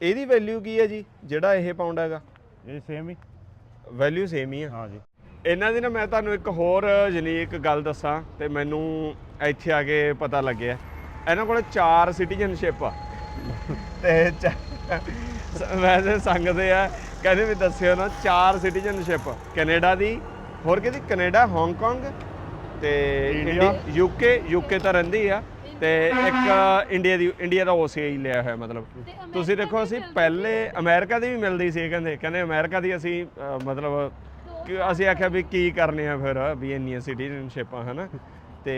ਇਹਦੀ ਵੈਲਿਊ ਕੀ ਹੈ ਜੀ? ਜਿਹੜਾ ਇਹ ਪਾਉਂਡ ਹੈਗਾ। ਇਹ ਸੇਮ ਹੀ। ਵੈਲਿਊ ਸੇਮ ਹੀ ਆ। ਹਾਂ ਜੀ ਇਹਨਾਂ ਦੀ ਨਾ ਮੈਂ ਤੁਹਾਨੂੰ ਇੱਕ ਹੋਰ ਯੂਨੀਕ ਗੱਲ ਦੱਸਾਂ ਤੇ ਮੈਨੂੰ ਇੱਥੇ ਆ ਕੇ ਪਤਾ ਲੱਗਿਆ। ਇਹਨਾਂ ਕੋਲ ਚਾਰ ਸਿਟੀਜ਼ਨਸ਼ਿਪ ਆ। ਤੇ ਵੈਸੇ ਸੰਗਦੇ ਆ ਕਹਿੰਦੇ ਵੀ ਦੱਸਿਓ ਨਾ ਚਾਰ ਸਿਟੀਜ਼ਨਸ਼ਿਪ ਕੈਨੇਡਾ ਦੀ ਹੋਰ ਕਿਹਦੀ? ਕੈਨੇਡਾ ਹਾਂਗਕਾਂਗ ਤੇ ਇੰਡੀਆ। ਯੂਕੇ ਯੂਕੇ ਤਾਂ ਰਹਿੰਦੀ ਆ ਤੇ ਇੱਕ ਇੰਡੀਆ ਦੀ ਇੰਡੀਆ ਦਾ ਹੀ ਲਿਆ ਹੋਇਆ ਮਤਲਬ। ਤੁਸੀਂ ਦੇਖੋ ਅਸੀਂ ਪਹਿਲੇ ਅਮਰੀਕਾ ਦੀ ਵੀ ਮਿਲਦੀ ਸੀ ਕਹਿੰਦੇ ਕਹਿੰਦੇ ਅਮਰੀਕਾ ਦੀ ਅਸੀਂ ਅ, ਮਤਲਬ ਕਿ ਅਸੀਂ ਆਖਿਆ ਵੀ ਕੀ ਕਰਨੇ ਆ ਫਿਰ ਵੀ ਇੰਨੀਆਂ ਸਿਟੀਜ਼ਨਸ਼ਿਪਾਂ ਹਨਾ? ਤੇ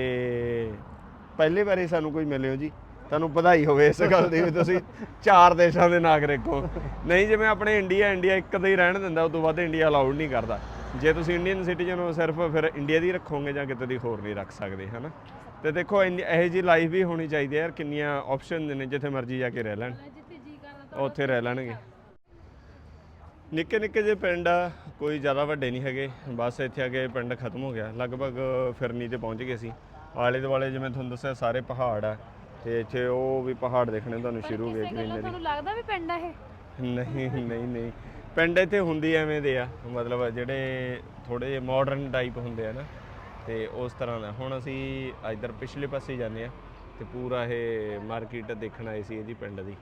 ਪਹਿਲੀ ਵਾਰੀ ਸਾਨੂੰ ਕੋਈ ਮਿਲਿਓ ਜੀ। ਤੁਹਾਨੂੰ ਵਧਾਈ ਹੋਵੇ ਇਸ ਗੱਲ ਦੀ ਵੀ ਤੁਸੀਂ ਚਾਰ ਦੇਸ਼ਾਂ ਦੇ ਨਾਗਰਿਕ ਹੋ। ਨਹੀਂ ਜਿਵੇਂ ਆਪਣੇ ਇੰਡੀਆ ਇੰਡੀਆ ਇੱਕ ਦਾ ਹੀ ਰਹਿਣ ਦਿੰਦਾ ਉਸ ਤੋਂ ਵੱਧ ਇੰਡੀਆ ਅਲਾਉਡ ਨਹੀਂ ਕਰਦਾ। ਜੇ ਤੁਸੀਂ ਇੰਡੀਅਨ ਸਿਟੀਜ਼ਨ ਹੋ, ਸਿਰਫ ਫਿਰ ਇੰਡੀਆ ਦੀ ਰੱਖੋਗੇ ਜਾਂ ਕਿਤੇ ਦੀ ਹੋਰ ਨਹੀਂ ਰੱਖ ਸਕਦੇ, ਹਨਾ? ਤੇ ਦੇਖੋ, ਇੰਨੀ- ਇਹੋ ਜੀ ਲਾਈਫ ਵੀ ਹੋਣੀ ਚਾਹੀਦੀ ਹੈ ਯਾਰ, ਕਿੰਨੀਆਂ ਆਪਸ਼ਨ ਨੇ ਜਿੱਥੇ ਮਰਜ਼ੀ ਜਾ ਕੇ ਰਹਿ ਲੈਣ। ਉੱਥੇ ਰਹਿ ਲੈਣਗੇ। ਨਿੱਕੇ ਨਿੱਕੇ ਜਿਹੇ ਪਿੰਡ ਆ, ਕੋਈ ਜ਼ਿਆਦਾ ਵੱਡੇ ਨਹੀਂ ਹੈਗੇ। ਬਸ ਇੱਥੇ ਆ ਕੇ ਪਿੰਡ ਖਤਮ ਹੋ ਗਿਆ। ਲਗਭਗ ਫਿਰਨੀ ਤੇ ਪਹੁੰਚ ਗਏ ਸੀ। ਆਲੇ ਦੁਆਲੇ ਜਿਵੇਂ ਤੁਹਾਨੂੰ ਦੱਸਿਆ, ਸਾਰੇ ਪਹਾੜ ਆ। ਤੇ ਇੱਥੇ ਉਹ ਵੀ ਪਹਾੜ ਦੇਖਣੇ ਤੁਹਾਨੂੰ ਸ਼ੁਰੂ ਹੋ ਗਏ ਗ੍ਰੀਨਰੀ ਤੁਹਾਨੂੰ ਲੱਗਦਾ ਵੀ ਪਿੰਡ ਆ ਇਹ? ਨਹੀਂ ਨਹੀਂ ਨਹੀਂ। ਪਿੰਡ ਇੱਥੇ ਹੁੰਦੀ ਐਵੇਂ ਦੇ ਆ। ਮਤਲਬ ਜਿਹੜੇ ਥੋੜੇ ਜਿਹੇ ਮਾਡਰਨ ਟਾਈਪ ਹੁੰਦੇ ਆ ਨਾ ਤੇ ਉਸ ਤਰ੍ਹਾਂ ਦਾ। ਹੁਣ ਅਸੀਂ ਇਧਰ ਪਿਛਲੇ ਪਾਸੇ ਜਾਂਦੇ ਆ ਤੇ ਪੂਰਾ ਇਹ ਮਾਰਕੀਟ ਦੇਖਣ ਆਏ ਸੀ ਇਹਦੀ ਪਿੰਡ ਦੀ।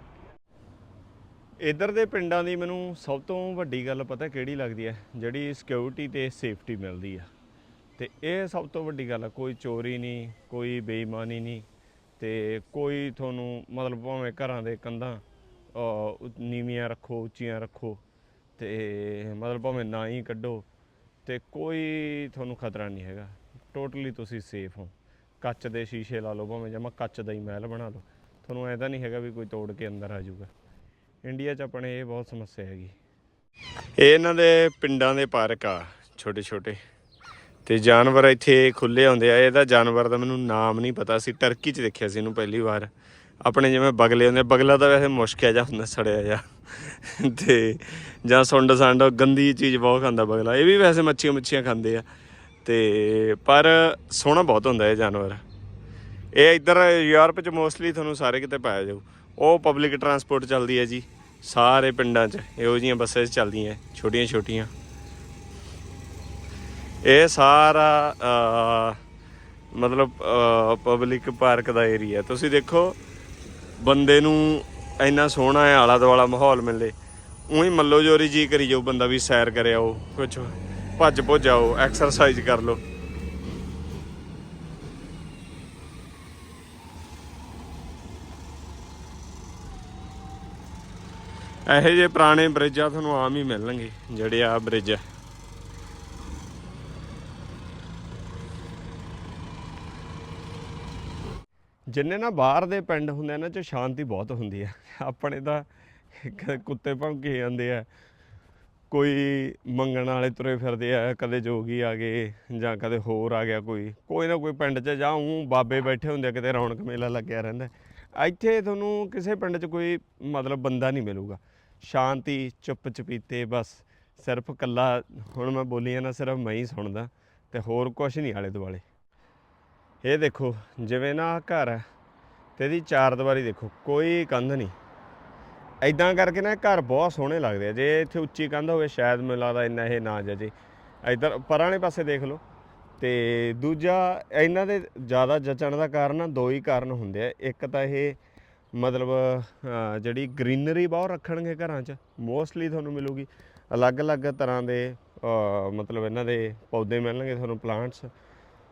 ਇਧਰ ਦੇ ਪਿੰਡਾਂ ਦੀ ਮੈਨੂੰ ਸਭ ਤੋਂ ਵੱਡੀ ਗੱਲ ਪਤਾ ਕਿਹੜੀ ਲੱਗਦੀ ਹੈ ਜਿਹੜੀ ਸਿਕਿਉਰਿਟੀ ਤੇ ਸੇਫਟੀ ਮਿਲਦੀ ਆ। ਤੇ ਇਹ ਸਭ ਤੋਂ ਵੱਡੀ ਗੱਲ ਆ ਕੋਈ ਚੋਰੀ ਨਹੀਂ ਕੋਈ ਬੇਈਮਾਨੀ ਨਹੀਂ। ਤੇ ਕੋਈ ਤੁਹਾਨੂੰ ਮਤਲਬ ਭਾਵੇਂ ਘਰਾਂ ਦੇ ਕੰਧਾਂ ਨੀਵੀਆਂ ਰੱਖੋ, ਉੱਚੀਆਂ ਰੱਖੋ ਤੇ ਮਤਲਬ ਭਾਵੇਂ ਨਾ ਹੀ ਕੱਢੋ ਤੇ ਕੋਈ ਤੁਹਾਨੂੰ ਖਤਰਾ ਨਹੀਂ ਹੈਗਾ। ਟੋਟਲੀ ਤੁਸੀਂ ਸੇਫ ਹੋ। ਕੱਚ ਦੇ ਸ਼ੀਸ਼ੇ ਲਾ ਲਓ, ਭਾਵੇਂ ਜਮਾ ਕੱਚ ਦਾ ਹੀ ਮਹਿਲ ਬਣਾ ਲਓ। ਤੁਹਾਨੂੰ ਐਂ ਤਾਂ ਨਹੀਂ ਹੈਗਾ ਵੀ ਕੋਈ ਤੋੜ ਕੇ ਅੰਦਰ ਆ ਜਾਊਗਾ। ਇੰਡੀਆ 'ਚ ਆਪਣੇ ਇਹ ਬਹੁਤ ਸਮੱਸਿਆ ਹੈਗੀ। ਇਹ ਇਹਨਾਂ ਦੇ ਪਿੰਡਾਂ ਦੇ ਪਾਰਕ ਆ ਛੋਟੇ ਛੋਟੇ ਤੇ ਜਾਨਵਰ ਇੱਥੇ ਖੁੱਲੇ ਹੁੰਦੇ ਆ। ਇਹਦਾ ਜਾਨਵਰ ਦਾ ਮੈਨੂੰ ਨਾਮ ਨਹੀਂ ਪਤਾ ਸੀ। ਟਰਕੀ 'ਚ ਦੇਖਿਆ ਸੀ ਇਹਨੂੰ ਪਹਿਲੀ ਵਾਰ। ਆਪਣੇ ਜਿਵੇਂ ਬਗਲੇ ਹੁੰਦੇ ਬਗਲਾ ਤਾਂ ਵੈਸੇ ਮੁਸ਼ਕਿਆ ਜਾ ਹੁੰਦਾ, ਸੜਿਆ ਜਾ ਤੇ ਜਾਂ ਸੁੰਡ ਸੰਡ, ਗੰਦੀ ਚੀਜ਼ ਬਹੁਤ ਖਾਂਦਾ ਬਗਲਾ। ਇਹ ਵੀ ਵੈਸੇ ਮੱਛੀਆਂ ਮੱਛੀਆਂ ਖਾਂਦੇ ਆ। ਤੇ ਪਰ ਸੋਹਣਾ ਬਹੁਤ ਹੁੰਦਾ ਇਹ ਜਾਨਵਰ। ਇਹ ਇੱਧਰ ਯੂਰਪ ਚ ਮੋਸਟਲੀ ਤੁਹਾਨੂੰ ਸਾਰੇ ਕਿਤੇ ਪਾਇਆ ਜਾਊ। ਉਹ ਪਬਲਿਕ ਟਰਾਂਸਪੋਰਟ ਚੱਲਦੀ ਹੈ ਜੀ। ਸਾਰੇ ਪਿੰਡਾਂ 'ਚ ਇਹੋ ਜਿਹੀਆਂ ਬੱਸਾਂ ਚੱਲਦੀਆਂ ਛੋਟੀਆਂ ਛੋਟੀਆਂ ਇਹ ਸਾਰਾ ਮਤਲਬ ਪਬਲਿਕ ਪਾਰਕ ਦਾ ਏਰੀਆ ਤੁਸੀਂ ਦੇਖੋ, ਬੰਦੇ ਨੂੰ ਇੰਨਾ ਸੋਹਣਾ ਹੈ ਆਲਾ ਦੁਆਲਾ ਮਾਹੌਲ ਮਿਲੇ। ਉਹੀ ਮੱਲੋ ਜੋਰੀ ਜੀ ਕਰੀ ਜਾਓ, ਬੰਦਾ ਵੀ ਸੈਰ ਕਰਿਆ ਉਹ ਕੁਝ ਭੱਜ ਭੁੱਜ ਆਓ ਐਕਸਰਸਾਈਜ਼ ਕਰ ਲਓ। ਇਹੋ ਜਿਹੇ ਪੁਰਾਣੇ ਬ੍ਰਿਜ ਆ, ਤੁਹਾਨੂੰ ਆਮ ਹੀ ਮਿਲਣਗੇ, ਜਿਹੜੇ ਆ ਬ੍ਰਿਜ ਆ। ਜਿੰਨੇ ਨਾ ਬਾਹਰ ਦੇ ਪਿੰਡ ਹੁੰਦੇ ਇਹਨਾਂ ਨਾ, ਚ ਸ਼ਾਂਤੀ ਬਹੁਤ ਹੁੰਦੀ ਆ। ਆਪਣੇ ਤਾਂ ਕ- ਕੁੱਤੇ ਭੌਂਕੇ ਜਾਂਦੇ ਆ। ਕੋਈ ਮੰਗਣ ਵਾਲੇ ਤੁਰੇ ਫਿਰਦੇ ਆ, ਕਦੇ ਜੋਗੀ ਆ ਗਏ ਜਾਂ ਕਦੇ ਹੋਰ ਆ ਗਿਆ ਕੋਈ। ਕੋਈ ਨਾ ਕੋਈ ਪਿੰਡ 'ਚ ਜਾਂ ਊਂ ਬਾਬੇ ਬੈਠੇ ਹੁੰਦੇ ਆ, ਕਿਤੇ ਰੌਣਕ ਮੇਲਾ ਲੱਗਿਆ ਰਹਿੰਦਾ। ਇੱਥੇ ਤੁਹਾਨੂੰ ਕਿਸੇ ਪਿੰਡ 'ਚ ਕੋਈ ਮਤਲਬ ਬੰਦਾ ਨਹੀਂ ਮਿਲੂਗਾ। ਸ਼ਾਂਤੀ ਚੁੱਪ ਚਪੀਤੇ ਬਸ। ਸਿਰਫ ਕੱਲਾ ਹੁਣ ਮੈਂ ਬੋਲੀਆਂ ਨਾ ਸਿਰਫ ਮੈਂ ਹੀ ਸੁਣਦਾ ਤੇ ਹੋਰ ਕੁਝ ਨਹੀਂ ਆਲੇ ਦੁਆਲੇ ਇਹ ਦੇਖੋ, ਜਿਵੇਂ ਨਾ ਘਰ ਹੈ, ਤੇ ਇਹਦੀ ਚਾਰ ਦੀਵਾਰੀ ਦੇਖੋ, ਕੋਈ ਕੰਧ ਨਹੀਂ। ਐਦਾਂ ਕਰਕੇ ਨਾ ਘਰ ਬਹੁਤ ਸੋਹਣੇ ਲੱਗਦੇ ਆ। ਜੇ ਇੱਥੇ ਉੱਚੀ ਕੰਧ ਹੋਵੇ, ਸ਼ਾਇਦ ਮੈਨੂੰ ਲੱਗਦਾ ਇੰਨਾ ਇਹ ਨਾ ਜਜੇ ਇਧਰ ਪਰਾਲੇ ਪਾਸੇ ਦੇਖ ਲਓ। ਤੇ ਦੂਜਾ, ਇਹਨਾਂ ਦੇ ਜ਼ਿਆਦਾ ਜਚਣ ਦਾ ਕਾਰਨ ਦੋ ਹੀ ਕਾਰਨ ਹੁੰਦੇ ਆ। ਇੱਕ ਤਾਂ ਇਹ ਮਤਲਬ ਜਿਹੜੀ ਗ੍ਰੀਨਰੀ ਬਹੁਤ ਰੱਖਣਗੇ ਘਰਾਂ 'ਚ, ਮੋਸਟਲੀ ਤੁਹਾਨੂੰ ਮਿਲੂਗੀ। ਅਲੱਗ-ਅਲੱਗ ਤਰ੍ਹਾਂ ਦੇ ਮਤਲਬ ਇਹਨਾਂ ਦੇ ਪੌਦੇ ਮਿਲਣਗੇ ਤੁਹਾਨੂੰ, ਪਲਾਂਟਸ।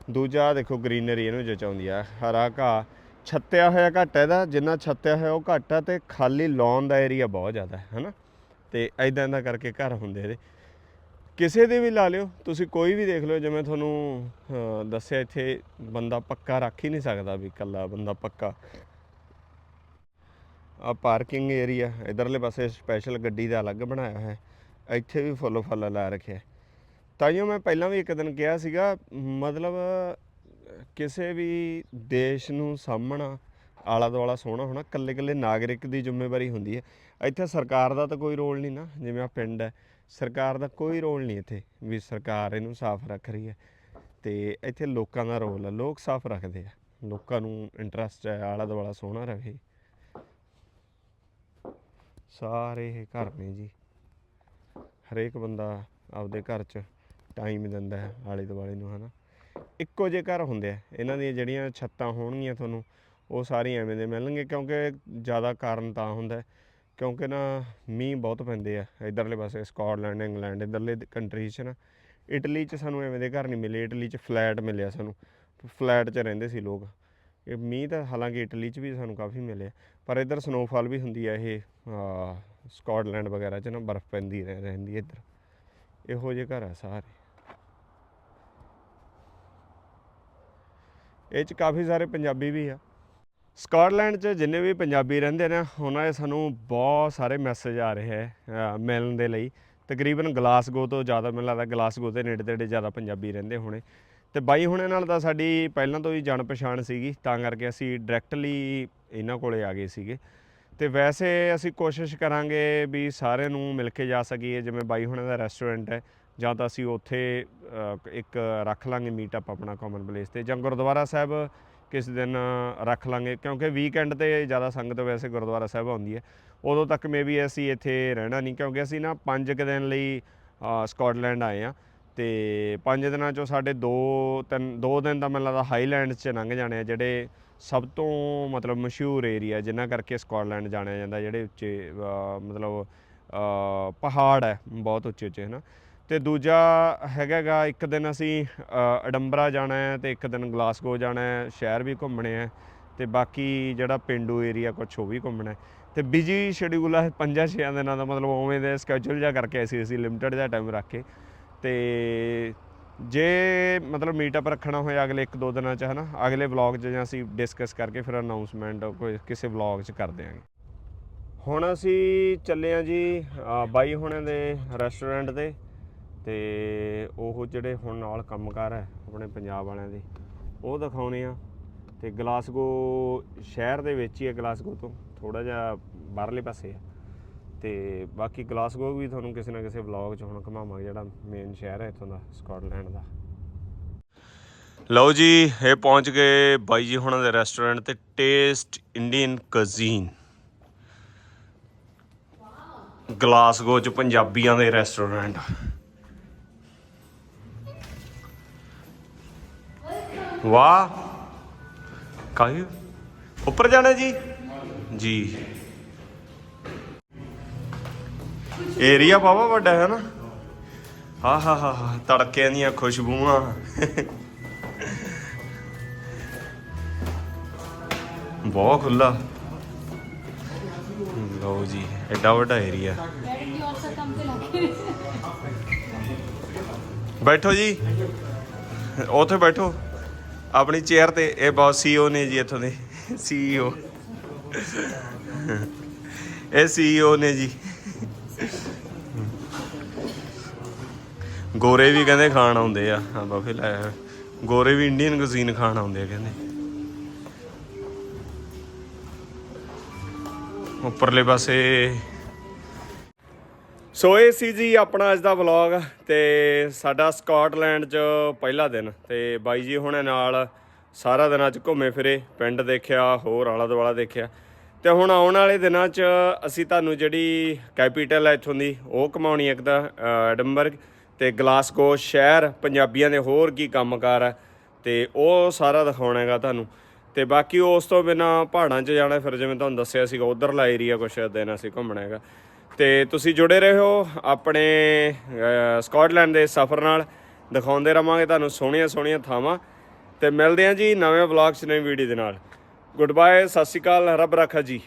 ਦੂਜਾ ਦੇਖੋ ਗ੍ਰੀਨਰੀ ਇਹਨੂੰ ਜਚਾਉਂਦੀ ਆ, ਹਰਾ ਘਾਹ। ਛੱਤਿਆ ਹੋਇਆ ਘੱਟ ਇਹਦਾ, ਜਿੰਨਾ ਛੱਤਿਆ ਹੋਇਆ ਉਹ ਘੱਟ ਆ ਤੇ ਖਾਲੀ ਲੌਨ ਦਾ ਏਰੀਆ ਬਹੁਤ ਜ਼ਿਆਦਾ ਹੈ, ਹਨਾ? ਤੇ ਐਦਾਂ ਦਾ ਕਰਕੇ ਘਰ ਹੁੰਦੇ ਇਹਦੇ। ਕਿਸੇ ਦੇ ਵੀ ਲਾ ਲਿਓ, ਤੁਸੀਂ ਕੋਈ ਵੀ ਦੇਖ ਲਿਓ, ਜਿਵੇਂ ਤੁਹਾਨੂੰ ਦੱਸਿਆ ਇੱਥੇ ਬੰਦਾ ਪੱਕਾ ਰੱਖ ਹੀ ਨਹੀਂ ਸਕਦਾ ਵੀ ਇਕੱਲਾ ਬੰਦਾ ਪੱਕਾ। ਆ ਪਾਰਕਿੰਗ ਏਰੀਆ ਇਧਰਲੇ ਪਾਸੇ ਸਪੈਸ਼ਲ ਗੱਡੀ ਦਾ ਅਲੱਗ ਬਣਾਇਆ ਹੋਇਆ ਇੱਥੇ ਵੀ ਫੁੱਲ ਫੁੱਲ ਲਾ ਰੱਖਿਆ ਤਾਈਓ ਮੈਂ ਪਹਿਲਾਂ ਵੀ ਇੱਕ ਦਿਨ ਕਿਹਾ ਸੀਗਾ, ਮਤਲਬ, ਕਿਸੇ ਵੀ ਦੇਸ਼ ਨੂੰ ਸਾਹਮਣਾ ਆਲਾ ਦੁਆਲਾ ਸੋਹਣਾ ਹੋਣਾ ਕੱਲੇ ਕੱਲੇ ਨਾਗਰਿਕ ਦੀ ਜ਼ਿੰਮੇਵਾਰੀ ਹੁੰਦੀ ਹੈ। ਇੱਥੇ ਸਰਕਾਰ ਦਾ ਤਾਂ ਕੋਈ ਰੋਲ ਨਹੀਂ ਨਾ, ਜਿਵੇਂ ਆ ਪਿੰਡ ਹੈ, ਸਰਕਾਰ ਦਾ ਕੋਈ ਰੋਲ ਨਹੀਂ ਇੱਥੇ, ਵੀ ਸਰਕਾਰ ਇਹਨੂੰ ਸਾਫ਼ ਰੱਖ ਰਹੀ ਹੈ। ਤੇ ਇੱਥੇ ਲੋਕਾਂ ਦਾ ਰੋਲ ਹੈ, ਲੋਕ ਸਾਫ਼ ਰੱਖਦੇ ਆ, ਲੋਕਾਂ ਨੂੰ ਇੰਟਰਸਟ ਹੈ ਆਲਾ ਦੁਆਲਾ ਸੋਹਣਾ ਰਹੇ। ਸਾਰੇ ਇਹ ਘਰ ਨੇ ਜੀ, ਹਰੇਕ ਬੰਦਾ ਆਪਦੇ ਘਰ 'ਚ ਟਾਈਮ ਦਿੰਦਾ ਹੈ ਆਲੇ ਦੁਆਲੇ ਨੂੰ ਹਨਾ। ਇੱਕੋ ਜਿਹੇ ਘਰ ਹੁੰਦੇ ਆ। ਇਹਨਾਂ ਦੀਆਂ ਜਿਹੜੀਆਂ ਛੱਤਾਂ ਹੋਣਗੀਆਂ ਤੁਹਾਨੂੰ ਉਹ ਸਾਰੀਆਂ ਐਵੇਂ ਦੇ ਮਿਲਣਗੇ ਕਿਉਂਕਿ ਜ਼ਿਆਦਾ ਕਾਰਨ ਤਾਂ ਹੁੰਦਾ ਕਿਉਂਕਿ ਨਾ ਮੀਂਹ ਬਹੁਤ ਪੈਂਦੇ ਆ ਇਧਰਲੇ ਪਾਸੇ ਸਕਾਟਲੈਂਡ ਇੰਗਲੈਂਡ ਇਧਰਲੇ ਕੰਟਰੀਜ਼ 'ਚ ਨਾ। ਇਟਲੀ 'ਚ ਸਾਨੂੰ ਐਵੇਂ ਦੇ ਘਰ ਨਹੀਂ ਮਿਲੇ ਇਟਲੀ 'ਚ ਫਲੈਟ ਮਿਲਿਆ ਸਾਨੂੰ। ਫਲੈਟ 'ਚ ਰਹਿੰਦੇ ਸੀ ਲੋਕ। ਇਹ ਮੀਂਹ ਤਾਂ ਹਾਲਾਂਕਿ ਇਟਲੀ 'ਚ ਵੀ ਸਾਨੂੰ ਕਾਫੀ ਮਿਲਿਆ ਪਰ ਇਧਰ ਸਨੋਫਾਲ ਵੀ ਹੁੰਦੀ ਆ ਇਹ ਆ, ਸਕਾਟਲੈਂਡ ਵਗੈਰਾ 'ਚ ਨਾ ਬਰਫ਼ ਪੈਂਦੀ ਰਹਿ- ਰਹਿੰਦੀ ਹੈ ਇੱਧਰ। ਇਹੋ ਜਿਹੇ ਘਰ ਆ ਸਾਰੇ। ਇਹ 'ਚ ਕਾਫੀ ਸਾਰੇ ਪੰਜਾਬੀ ਵੀ ਆ। ਸਕਾਟਲੈਂਡ 'ਚ ਜਿੰਨੇ ਵੀ ਪੰਜਾਬੀ ਰਹਿੰਦੇ ਨੇ, ਉਹਨਾਂ ਦੇ ਸਾਨੂੰ ਬਹੁਤ ਸਾਰੇ ਮੈਸੇਜ ਆ ਰਹੇ ਹੈ ਮਿਲਣ ਦੇ ਲਈ। ਤਕਰੀਬਨ ਗਲਾਸਗੋ ਤੋਂ ਜ਼ਿਆਦਾ ਮੈਨੂੰ ਲੱਗਦਾ ਗਲਾਸਗੋ ਦੇ ਨੇੜੇ ਤੇੜੇ ਜ਼ਿਆਦਾ ਪੰਜਾਬੀ ਰਹਿੰਦੇ ਹੋਣੇ। ਤੇ ਬਾਈ ਹੁਣੇ ਨਾਲ ਤਾਂ ਸਾਡੀ ਪਹਿਲਾਂ ਤੋਂ ਹੀ ਜਾਣ ਪਛਾਣ ਸੀਗੀ, ਤਾਂ ਕਰਕੇ ਅਸੀਂ ਡਾਇਰੈਕਟਲੀ ਇਹਨਾਂ ਕੋਲੇ ਆ ਗਏ ਸੀਗੇ। ਤੇ ਵੈਸੇ ਅਸੀਂ ਕੋਸ਼ਿਸ਼ ਕਰਾਂਗੇ ਵੀ ਸਾਰਿਆਂ ਨੂੰ ਮਿਲ ਕੇ ਜਾ ਸਕੀਏ, ਜਿਵੇਂ ਬਾਈ ਹੁਣੇ ਦਾ ਰੈਸਟੋਰੈਂਟ ਹੈ। ਜਾਂ ਤਾਂ ਅਸੀਂ ਉੱਥੇ ਇੱਕ ਰੱਖ ਲਾਂਗੇ ਮੀਟਅਪ ਆਪਣਾ ਕਾਮਨ ਪਲੇਸ ਤੇ। ਜਾਂ ਗੁਰਦੁਆਰਾ ਸਾਹਿਬ ਕਿਸ ਦਿਨ ਰੱਖ ਲਾਂਗੇ ਕਿਉਂਕਿ ਵੀਕਐਂਡ ਤੇ ਜ਼ਿਆਦਾ ਸੰਗਤ ਵੈਸੇ ਗੁਰਦੁਆਰਾ ਸਾਹਿਬ ਆਉਂਦੀ ਹੈ। ਉਦੋਂ ਤੱਕ ਮੇਬੀ ਅਸੀਂ ਇੱਥੇ ਰਹਿਣਾ ਨਹੀਂ ਕਿਉਂਕਿ ਅਸੀਂ ਨਾ 5 ਕੁ ਦਿਨ ਲਈ ਅ, ਸਕਾਟਲੈਂਡ ਆਏ ਆ ਤੇ 5 ਦਿਨਾਂ ਚੋਂ ਸਾਡੇ 2 ਤਿੰਨ 2 ਦਿਨ ਤਾਂ ਮੈਨੂੰ ਲੱਗਦਾ ਹਾਈਲੈਂਡਸ 'ਚ ਲੰਘ ਜਾਣੇ ਆ ਜਿਹੜੇ ਸਭ ਤੋਂ ਮਤਲਬ ਮਸ਼ਹੂਰ ਏਰੀਆ ਜਿਨ੍ਹਾਂ ਕਰਕੇ ਸਕਾਟਲੈਂਡ ਜਾਣਿਆ ਜਾਂਦਾ ਜਿਹੜੇ ਉੱਚੇ ਮਤਲਬ ਪਹਾੜ ਹੈ ਬਹੁਤ ਉੱਚੇ ਉੱਚੇ ਹਨਾ। ਤੇ ਦੂਜਾ ਹੈਗਾ ਇੱਕ ਦਿਨ ਅਸੀਂ ਅਡੰਬਰਾ ਜਾਣਾ ਹੈ ਤੇ ਇੱਕ ਦਿਨ ਗਲਾਸਗੋ ਜਾਣਾ ਹੈ, ਸ਼ਹਿਰ ਵੀ ਘੁੰਮਣੇ ਆ ਤੇ ਬਾਕੀ ਜਿਹੜਾ ਪਿੰਡੂ ਏਰੀਆ ਕੁਛ ਉਹ ਵੀ ਘੁੰਮਣਾ ਹੈ। ਤੇ ਬਿਜ਼ੀ ਸ਼ਡਿਊਲ ਹੈ ਪੰਜਾਂ ਛੇਆਂ ਦਿਨਾਂ ਦਾ ਮਤਲਬ ਉਵੇਂ ਦੇ ਸਕੇਜੂਲ ਜਿਹਾ ਕਰਕੇ ਅਸੀਂ ਅਸੀਂ ਲਿਮਟਿਡ ਜਿਹਾ ਟਾਈਮ ਰੱਖ ਕੇ। ਤੇ ਜੇ ਮਤਲਬ ਮੀਟਅਪ ਰੱਖਣਾ ਹੋਇਆ ਅਗਲੇ 1-2 ਦਿਨਾਂ ਚ, ਹਨਾ, ਅਗਲੇ ਵਲੌਗ 'ਚ ਜਾਂ ਅਸੀਂ ਡਿਸਕਸ ਕਰਕੇ ਫਿਰ ਅਨਾਉਂਸਮੈਂਟ ਕੋਈ ਕਿਸੇ ਵਲੌਗ 'ਚ ਕਰ ਦਿਆਂਗੇ। ਹੁਣ ਅਸੀਂ ਚੱਲੇ ਆ ਜੀ ਬਾਈ ਹੁਣੇ ਦੇ ਰੈਸਟੋਰੈਂਟ ਤੇ। ਤੇ ਉਹ ਜਿਹੜੇ ਹੁਣ ਨਾਲ ਕੰਮਕਾਰ ਹੈ ਆਪਣੇ ਪੰਜਾਬ ਵਾਲਿਆਂ ਦੇ, ਉਹ ਦਿਖਾਉਣੇ ਆ। ਤੇ ਗਲਾਸਗੋ ਸ਼ਹਿਰ ਦੇ ਵਿੱਚ ਹੀ ਹੈ, ਗਲਾਸਗੋ ਤੋਂ ਥੋੜਾ ਜਿਹਾ ਬਾਹਰਲੇ ਪਾਸੇ ਆ। ਤੇ ਬਾਕੀ ਗਲਾਸਗੋ ਵੀ ਤੁਹਾਨੂੰ ਕਿਸੇ ਨਾ ਕਿਸੇ ਵਲੌਗ 'ਚ ਹੁਣ ਘੁਮਾਵਾਂਗੇ, ਜਿਹੜਾ ਮੇਨ ਸ਼ਹਿਰ ਹੈ ਇੱਥੋਂ ਦਾ, ਸਕਾਟਲੈਂਡ ਦਾ। ਲਓ ਜੀ, ਇਹ ਪਹੁੰਚ ਗਏ ਬਾਈ ਜੀ ਹੁਣਾਂ ਦੇ ਰੈਸਟੋਰੈਂਟ ਤੇ ਟੇਸਟ ਇੰਡੀਅਨ ਕਜ਼ੀਨ ਗਲਾਸਗੋ ਚ ਪੰਜਾਬੀਆਂ ਦੇ ਰੈਸਟੋਰੈਂਟ ਵਾਹ। ਕਾਹੀ? ਉੱਪਰ ਜਾਣਾ ਜੀ? ਜੀ। ਏਰੀਆ ਬਾਬਾ ਵੱਡਾ ਹੈ ਨਾ। ਹਾ ਹਾ ਹਾ ਹਾ ਤੜਕਿਆਂ ਦੀਆਂ ਖੁਸ਼ਬੂਆਂ। ਬਹੁਤ ਖੁੱਲਾ ਲਓ ਜੀ, ਐਡਾ ਵੱਡਾ ਏਰੀਆ। ਬੈਠੋ ਜੀ। ਉੱਥੇ ਬੈਠੋ। ਆਪਣੀ ਚੇਅਰ ਤੇ, ਇਹ ਬੌਸ ਸੀਓ ਨੇ ਜੀ ਇੱਥੋਂ ਦੇ ਸੀਈਓ ਇਹ ਸੀਈਓ ਨੇ ਜੀ। ਗੋਰੇ ਵੀ ਕਹਿੰਦੇ ਖਾਣ ਆਉਂਦੇ ਆ ਹਾਂ ਬਫੇ ਲਾਇਆ ਗੋਰੇ ਵੀ ਇੰਡੀਅਨ ਕੁਜ਼ੀਨ ਖਾਣ ਆਉਂਦੇ ਆ ਕਹਿੰਦੇ। ਉੱਪਰਲੇ ਪਾਸੇ ਸੋ ਇਹ ਸੀ ਜੀ ਆਪਣਾ ਅੱਜ ਦਾ ਵਲੌਗ ਤੇ ਸਾਡਾ ਸਕਾਟਲੈਂਡ 'ਚ ਪਹਿਲਾ ਦਿਨ ਤੇ ਬਾਈ ਜੀ ਹੁਣੇ ਨਾਲ ਸਾਰਾ ਦਿਨ ਅੱਜ ਘੁੰਮੇ ਫਿਰੇ ਪਿੰਡ ਦੇਖਿਆ ਹੋਰ ਆਲਾ ਦੁਆਲਾ ਦੇਖਿਆ। ਤੇ ਹੁਣ ਆਉਣ ਵਾਲੇ ਦਿਨਾਂ 'ਚ ਅਸੀਂ ਤੁਹਾਨੂੰ ਜਿਹੜੀ ਕੈਪੀਟਲ ਹੈ ਇੱਥੋਂ ਦੀ ਉਹ ਕਮਾਉਣੀ ਇੱਕ ਤਾਂ ਅ, ਐਡਿਨਬਰਗ ਤੇ ਗਲਾਸਗੋ ਸ਼ਹਿਰ ਪੰਜਾਬੀਆਂ ਦੇ ਹੋਰ ਕੀ ਕੰਮਕਾਰ ਹੈ ਤੇ ਉਹ ਸਾਰਾ ਦਿਖਾਉਣਾ ਹੈਗਾ ਤੁਹਾਨੂੰ। ਤੇ ਬਾਕੀ ਉਸ ਤੋਂ ਬਿਨਾ ਪਹਾੜਾਂ 'ਚ ਜਾਣਾ ਫਿਰ ਜਿਵੇਂ ਤੁਹਾਨੂੰ ਦੱਸਿਆ ਸੀਗਾ ਉਧਰਲਾ ਏਰੀਆ ਕੁਛ ਦਿਨ ਅਸੀਂ ਘੁੰਮਣਾ ਹੈਗਾ। ਤੇ ਤੁਸੀਂ ਜੁੜੇ ਰਹੋ ਆਪਣੇ ਅ, ਸਕਾਟਲੈਂਡ ਦੇ ਸਫ਼ਰ ਨਾਲ। ਦਿਖਾਉਂਦੇ ਰਵਾਂਗੇ ਤੁਹਾਨੂੰ ਸੋਹਣੀਆਂ ਸੋਹਣੀਆਂ ਥਾਵਾਂ। ਤੇ ਮਿਲਦੇ ਹਾਂ ਜੀ ਨਵੇਂ ਵਲੌਗ 'ਚ ਨਵੀਂ ਵੀਡੀਓ ਦੇ ਨਾਲ। ਗੁੱਡ ਬਾਏ ਸਤਿ ਸ਼੍ਰੀ ਅਕਾਲ ਰੱਬ ਰਾਖਾ ਜੀ।